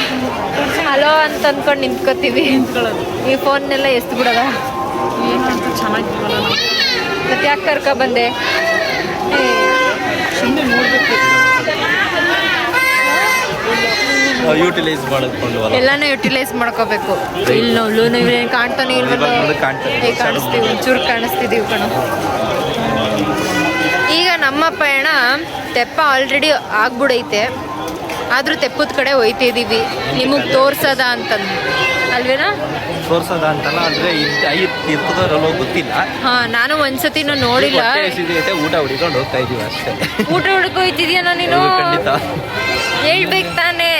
ಹಲೋ ಅಂತ ಅಂದ್ಕೊಂಡು ನಿಂತ್ಕೋತೀವಿ. ಈ ಫೋನ್ನೆಲ್ಲ ಎಷ್ಟು ಬಿಡದ? ಚೆನ್ನಾಗಿ ಮತ್ತೆ ಯಾಕೆ ಕರ್ಕ ಬಂದೆ? ಯೂಟಿಲೈಸ್ ಮಾಡಿಕೊಂಡ್ವಲ್ಲ ಎಲ್ಲಾನು ಯುಟಿಲೈಸ್ ಮಾಡ್ಕೋಬೇಕು. ಇಲ್ಲಿ ನೋಡ್ಲು ನೀವು ಕಾಣ್ತಾನೆ ಇಲ್ವಲ್ಲ ಕಾಣಿಸ್ತೀವಿ ಒಂಚೂರು ಕಾಣಿಸ್ತಿದೀವಿ ಕಣ. ನಮ್ಮ ಪಯಣ ತೆಪ್ಪ ಆಲ್ರೆಡಿ ಆಗ್ಬಿಡೈತೆ. ಆದ್ರೂ ತೆಪ್ಪದ ಕಡೆ ಹೋಯ್ತಿದೀವಿ. ನಿಮಗೆ ತೋರ್ಸದ ಅಂತಂದು. ಅಲ್ವೇನಾ? ತೋರ್ಸೋದ ಅಂತಲ್ಲ ಅಂದ್ರೆ ಇರ್ತದೋ ಗೊತ್ತಿಲ್ಲ. ಹಾ ನಾನು ಒಂದ್ಸತಿನೂ ನೋಡಿಲ್ಲ. ಊಟ ಹುಡಿಕೊಂಡು ಹೋಗ್ತಾ ಇದೀವಿ ಅಷ್ಟೇ. ಊಟ ಹುಡ್ಕೋಯ್ತಿದ್ಯಾ ನೀನು? ಖಂಡಿತ. ಹೇಳ್ಬೇಕು ತಾನೇ.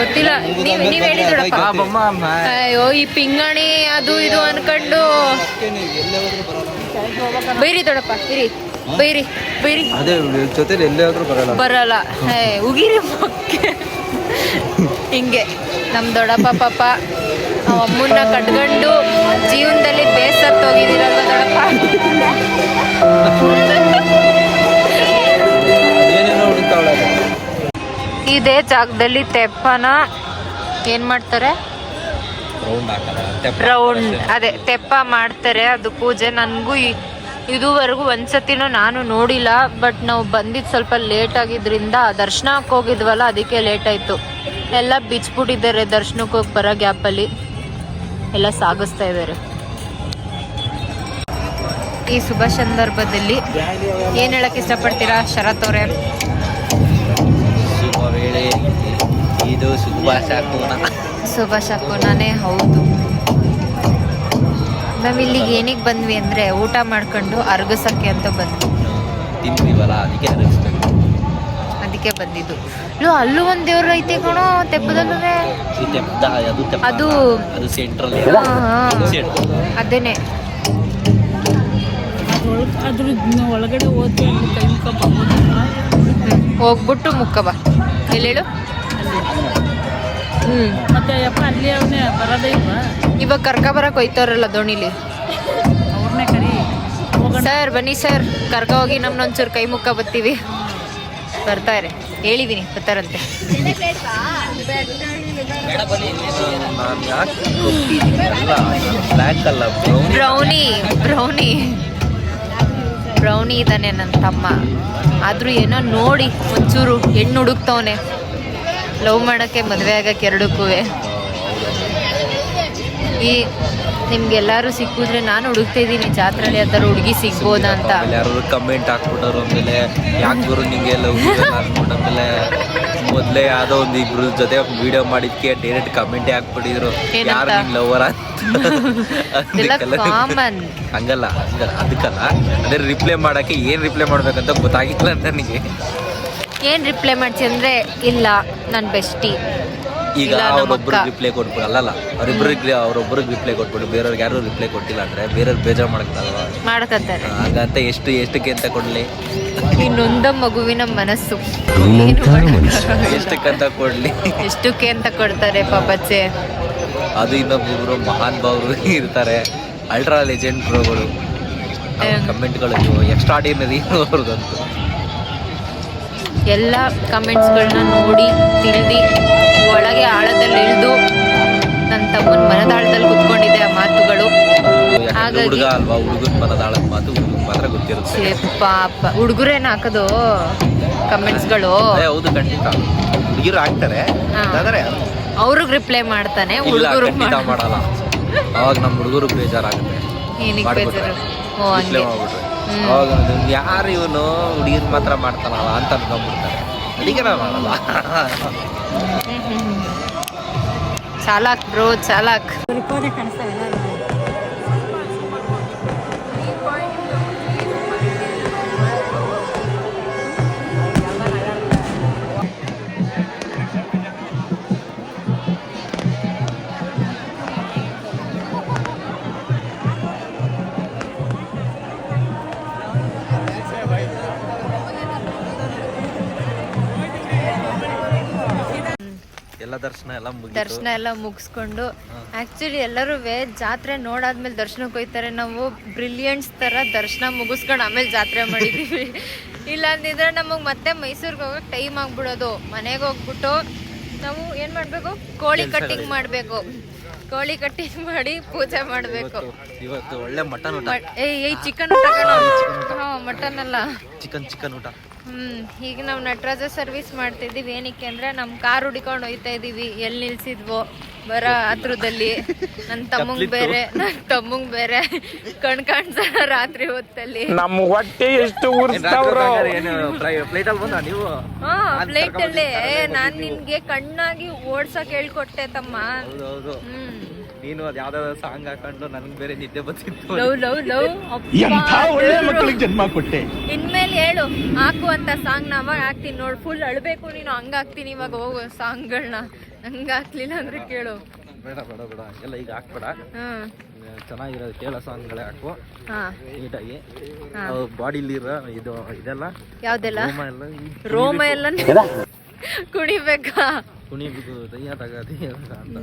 ಗೊತ್ತಿಲ್ಲ. ನೀವ್ ನೀವ್ ಹೇಳಿ. ದೊಡಪ್ಪ ಅಯ್ಯೋ ಈ ಪಿಂಗಾಣಿ ಅದು ಇದು ಅನ್ಕೊಂಡು. ಬೈರಿ ದೊಡಪ್ಪ ಇರಿ. ಬೈರಿ ಬೈರಿ. ಅದೇ ಜೊತೆಲಿ ಎಲ್ಲಾದ್ರೂ ಬರಲ್ಲ. ಬರಲ್ಲ. ಹೇ ಉಗಿರಿ ಮಕ್ಕೆ. ಹಿಂಗೆ. ನಮ್ಮ ದೊಡ್ಡಪ್ಪ ಪಾಪ ಅಮ್ಮನ್ನ ಕಟ್ಕೊಂಡು ಜೀವನದಲ್ಲಿ ಬೇಸತ್ತು ಹೋಗಿದ್ದೀರಲ್ವ ದೊಡ್ಡಪ್ಪ? ಇದೇ ಜಾಗದಲ್ಲಿ ತೆಪ್ಪನ ಏನ್ ಮಾಡ್ತಾರೆ? ರೌಂಡ್ ಅದೇ ತೆಪ್ಪ ಮಾಡ್ತಾರೆ. ಅದು ಪೂಜೆ. ನನಗೂ ಇದುವರೆಗೂ ಒಂದ್ಸತಿನೂ ನಾನು ನೋಡಿಲ್ಲ ಬಟ್ ನಾವು ಬಂದಿದ್ದು ಸ್ವಲ್ಪ ಲೇಟ್ ಆಗಿದ್ರಿಂದ ದರ್ಶನಕ್ಕೆ ಹೋಗಿದ್ವಲ್ಲ ಅದಕ್ಕೆ ಲೇಟ್ ಆಯಿತು. ಎಲ್ಲ ಬಿಚ್ಬಿಟ್ಟಿದ್ದಾರೆ ದರ್ಶನಕ್ಕೆ ಹೋಗಿ ಬರೋ ಗ್ಯಾಪಲ್ಲಿ ಎಲ್ಲ ಸಾಗಿಸ್ತಾ ಇದ್ದಾರೆ ಈ ಶುಭ ಸಂದರ್ಭದಲ್ಲಿ ಏನು ಹೇಳಕ್ಕೆ ಇಷ್ಟಪಡ್ತೀರಾ ಶರತ್ ಅವರೇ? ಶುಭ ವೇಳೆ ಇದು ಶುಭ ಶಾಕೋನ ಶುಭ ಶಕುನನೇ ಹೌದು. ನಾವು ಇಲ್ಲಿಗೆ ಏನಿಗೆ ಬಂದ್ವಿ ಅಂದರೆ ಊಟ ಮಾಡ್ಕೊಂಡು ಅರ್ಗಸಕ್ಕೆ ಅಂತ ಬಂದ್ವಿ. ತಿಂತೀವಲ್ಲ ಅದಕ್ಕೆ ಅರಗಿಸ್ಬೇಕು ಅದಕ್ಕೆ ಬಂದಿದ್ದು. ನೋ ಅಲ್ಲೂ ಒಂದು ದೇವ್ರು ಐತೆ ಕಣೋ ತೆಪ್ಪದಲ್ಲೂ ಅದು ತೆಪ್ಪ ಅದು- ಸೆಂಟ್ರಲ್ ಅದೇನೆ ಅದ್ರ ಒಳಗಡೆ ಹೋದ್ರೆ. ಹೋಗ್ಬಿಟ್ಟು ಮುಕ್ಕಬ ಎಲ್ಲೇಳು ಮತ್ತೆ ಯಪ್ಪ ಅಲ್ಲಿ ಅವನೇ ಬರೋದೇ ಇಲ್ವಾ? ಇವಾಗ ಕರ್ಕ ಬರಕ್ ಹೋಯ್ತಾರಲ್ಲ ದೋಣಿಲಿ. ಅವ್ರನ್ನೇ ಕರಿ. ಸರ್ ಬನ್ನಿ ಸರ್ ಕರ್ಕ ಹೋಗಿ ನಮ್ನೊಂಚೂರು ಕೈ ಮುಕ್ಕ ಬತ್ತೀವಿ. ಬರ್ತಾರೆ ಹೇಳಿದೀನಿ ಬರ್ತಾರಂತೆ. Brownie brownie. ಬ್ರೌನಿ ಇದ್ದಾನೆ ನನ್ನ ತಮ್ಮ. ಆದರೂ ಏನೋ ನೋಡಿ ಒಂಚೂರು ಹೆಣ್ಣು ಹುಡುಕ್ತವನೆ. ಲವ್ ಮಾಡೋಕ್ಕೆ ಮದುವೆ ಆಗಕ್ಕೆ ಎರಡಕ್ಕೂ. ಈ ನಿಮ್ಗೆಲ್ಲರೂ ಸಿಕ್ಕಿದ್ರೆ ನಾನು ಹುಡುಕ್ತಾ ಇದ್ದೀನಿ. ಜಾತ್ರೆಯಲ್ಲಿ ಆ ಥರ ಹುಡುಗಿ ಸಿಗ್ಬೋದಾ ಅಂತ. ಯಾರು ಕಮೆಂಟ್ ಹಾಕ್ಬಿಟ್ಟವ್ರು ಆಮೇಲೆ ಯಾಕೆ ಗುರು ನಿಂಗೆ ಲವ್ ಅಂದ್ಬಿಟ್ಟು ಆಮೇಲೆ ಮೊದಲೇ ಯಾವುದೋ ಒಂದು ಇಬ್ರು ಜೊತೆ ವಿಡಿಯೋ ಮಾಡಿದ್ಕೆ ಡೈರೆಕ್ಟ್ ಕಮೆಂಟ್ ಹಾಕ್ಬಿಟ್ಟಿದ್ರು? ಯಾರು ನಿಂಗೆ ಲವರ್ ಹಂಗಲ್ಲ ಹಂಗಲ್ಲ. ಅದಕ್ಕಲ್ಲ ಅದೇ ರಿಪ್ಲೈ ಮಾಡಕ್ಕೆ ಏನು ರಿಪ್ಲೈ ಮಾಡ್ಬೇಕಂತ ಗೊತ್ತಾಗಿಲ್ಲ ನನಗೆ ಏನು ರಿಪ್ಲೈ ಮಾಡ್ಸಿ ಅಂದರೆ ಇಲ್ಲ ನನ್ನ ಬೆಸ್ಟಿ ಈಗ ಅಕ್ಕ. ರಿಪ್ಲೈ ಕೊಟ್ಬಿಡು ಅಲ್ಲಲ್ಲ ಅವ್ರಿಬ್ರಿಗೆ ಅವ್ರೊಬ್ರಿಗೆ ರಿಪ್ಲೈ ಕೊಟ್ಬಿಡು ಬೇರೆಯವ್ರಿಗೆ ಯಾರು ರಿಪ್ಲೈ ಕೊಟ್ಟಿಲ್ಲ ಅಂದ್ರೆ ಬೇರೆಯವ್ರು ಬೇಜಾರು ಮಾಡಕ್ಕಾಗಲ್ವಾ ಮಾಡ್ಕೊತಾರೆ. ಹಾಗಂತ ಎಷ್ಟು ಎಷ್ಟಕ್ಕೆ ಅಂತ ಕೊಡ್ಲಿ. ಇನ್ನೊಂದು ನೊಂದ ಮಗುವಿನ ಮನಸ್ಸು. ಏನು ಮಾಡಕ್ಕಾಗಲ್ಲ. ಎಷ್ಟಕ್ಕಂತ ಕೊಡ್ಲಿ. ಎಷ್ಟಕ್ಕೆ ಅಂತ ಕೊಡ್ತಾರೆ ಪಾಪಚ್ಚೆ ಅದು ಇನ್ನೊಬ್ಬೊಬ್ರು ಮಹಾನ್ ಭಾವರು ಇರ್ತಾರೆ. ಅಲ್ಟ್ರಾ ಲೆಜೆಂಡ್ ಪ್ರೋಗಳು. ಕಮೆಂಟ್ಗಳು ಎಕ್ಸ್ಟ್ರಾ ಆರ್ಡಿನರಿ ಅವ್ರದಂತೂ ಎಲ್ಲ ಕಮೆಂಟ್ಸ್ಗಳನ್ನ ನೋಡಿ ತಿಳಿದು ಒಳಗೆ ಆಳದಲ್ಲಿ ಇಳಿದು ನನ್ನ ತಮ್ಮನ ಮನದಾಳದಲ್ಲಿ ಕುತ್ಕೊಂಡಿದ್ದೆ ಆ ಮಾತುಗಳು. ಹಾಗಾಗಿ- ಅಲ್ವಾ? ಹುಡುಗನ ಮನದಾಳದ ಮಾತು ಹುಡುಗನ್ ಮಾತ್ರ ಗೊತ್ತಿರುತ್ತೆ. ಪಾಪ. ಹುಡುಗರೇನು ಹಾಕೋದು ಕಮೆಂಟ್ಸ್ಗಳು ಹೌದು ಖಂಡಿತ. ಹುಡುಗಿರು ಹಾಕ್ತಾರೆ. ಆದರೆ ಅವ್ರಿಗೆ ರಿಪ್ಲೈ ಮಾಡ್ತಾನೆ ಹುಡುಗರು ಮಾಡಲ್ಲ. ಅವಾಗ ನಮ್ಮ ಹುಡುಗರು ಬೇಜಾರಾಗುತ್ತೆ. ಏನಕ್ಕೆ. ಬೇಜಾರು ಓ ಹಂಗೆ. ಅವಾಗ ಯಾರು ಇವನು ಹುಡುಗಿರ್ ಮಾತ್ರ ಮಾಡ್ತಾನಲ್ಲ ಅಂತ ಅನ್ಕೊಂಡ್ಬಿಡ್ತಾರೆ. ಅದಕ್ಕೆ ನಾವು ಮಾಡಲ್ಲ. ಚಾಲಾಕ್ ಬ್ರೋ ಚಾಲಾಕ್. ದರ್ಶನ ಎಲ್ಲ ದರ್ಶನ ಎಲ್ಲ ಮುಗಿಸ್ಕೊಂಡು ಆಕ್ಚುಲಿ ಎಲ್ಲರೂ ಜಾತ್ರೆ ನೋಡಾದ್ಮೇಲೆ ದರ್ಶನಕ್ಕೆ ಹೋಗ್ತಾರೆ ನಾವು ಬ್ರಿಲಿಯಂಟ್ಸ್ ತರ ದರ್ಶನ ಮುಗಿಸ್ಕೊಂಡು ಆಮೇಲೆ ಜಾತ್ರೆ ಮಾಡಿದೀವಿ. ಇಲ್ಲ ಅಂದಿದ್ರೆ ನಮಗೆ ಮತ್ತೆ ಮೈಸೂರಿಗೆ ಹೋಗೋಕೆ ಟೈಮ್ ಆಗ್ಬಿಡೋದು. ಮನೆಗೆ ಹೋಗ್ಬಿಟ್ಟು ನಾವು ಏನು ಮಾಡಬೇಕು? ಕೋಳಿ ಕಟ್ಟಿಂಗ್ ಮಾಡಬೇಕು. ಕೋಳಿ ಕಟ್ಟಿಂಗ್ ಮಾಡಿ ಪೂಜೆ ಮಾಡಬೇಕು. ಇವತ್ತು ಒಳ್ಳೆ ಮಟನ್ ಊಟ. ಏಯ್ ಏಯ್ ಚಿಕನ್ ಊಟ. ಹಾಂ ಮಟನ್ ಅಲ್ಲ. ಚಿಕನ್ ಚಿಕನ್ ಊಟ. ಹ್ಮ್ ಈಗ ನಾವು ನಟರಾಜ ಸರ್ವಿಸ್ ಮಾಡ್ತಿದ್ದೀವಿ. ಏನಕ್ಕೆ ಅಂದ್ರೆ ನಮ್ಮ ಕಾರ್ ಹುಡಿಕೊಂಡು ಹೋಯ್ತಾ ಇದೀವಿ. ಎಲ್ಲಿ ನಿಲ್ಸಿದ್ವೋ? ಬರ ಹತ್ರದಲ್ಲಿ. ನನ್ನ ತಮ್ಮಂಗ್ ಬೇರೆ ನನ್ನ ತಮ್ಮಂಗ್ ಬೇರೆ. ಕಣ್ ಕಾಣ್ಸಲ್ಲ ರಾತ್ರಿ ಹೊತ್ತಲ್ಲಿ. ನಮ್ಮ ಹೊಟ್ಟೆ ಎಷ್ಟು ಏನು ಫ್ಲೈಟ್ ಅಲ್ಲಿ ಬಂದ ನೀವು? ಹಾ ಫ್ಲೈಟ್ ಅಲ್ಲೇ. ನಾನ್ ನಿನ್ಗೆ ಕಣ್ಣಾಗಿ ಓಡ್ಸಕ್ ಹೇಳ್ಕೊಟ್ಟೆ ತಮ್ಮ. ಹೌದು ಹೌದು. ಹ್ಮ್. ನೀನು ಅದು ಯಾವ್ದಾದ್ರು ಸಾಂಗ್ ಹಾಕೊಂಡು ನನ್ಗೆ ಬೇರೆ ನಿದ್ದೆ ಬರ್ತಿತ್ತು. ಲವ್ ಲವ್ ಲವ್ ಎಂಥ ಒಳ್ಳೆ ಮಕ್ಕಳಿಗೆ ಜನ್ಮ ಕೊಟ್ಟೆ. ಇನ್ಮೇಲೆ ಹೇಳು ಹಾಕು ಅಂತ ಸಾಂಗ್ ನಾ ಅವಾಗ ಹಾಕ್ತೀನಿ ನೋಡು ಫುಲ್ ಅಳ್ಬೇಕು ನೀನು ಹಂಗ ಹಾಕ್ತೀನಿ ಇವಾಗ ಹೋಗು ಸಾಂಗ್ಗಳನ್ನ ಹಂಗ ಹಾಕ್ಲಿಲ್ಲ ಅಂದ್ರೆ ಕೇಳು. ಬೇಡ ಬೇಡ ಬೇಡ ಎಲ್ಲ ಈಗ ಹಾಕ್ಬೇಡ. ಹ್ಮ್. ಚೆನ್ನಾಗಿರೋದು ಕೇಳೋ ಸಾಂಗ್ಗಳೇ ಹಾಕು. ಹಾ. ನೀಟಾಗಿ. ಹಾ. ಬಾಡಿಲಿರೋ ಇದು ಇದೆಲ್ಲ? ಯಾವ್ದೆಲ್ಲ? ರೋಮ ಎಲ್ಲ ರೋಮ ಎಲ್ಲ ಕುಣಿಬೇಕಾ? ಕುಣಿಬೇಕು ದಯ್ಯ ತಗ ದಯ್ಯ ತಗ ಅಂತ.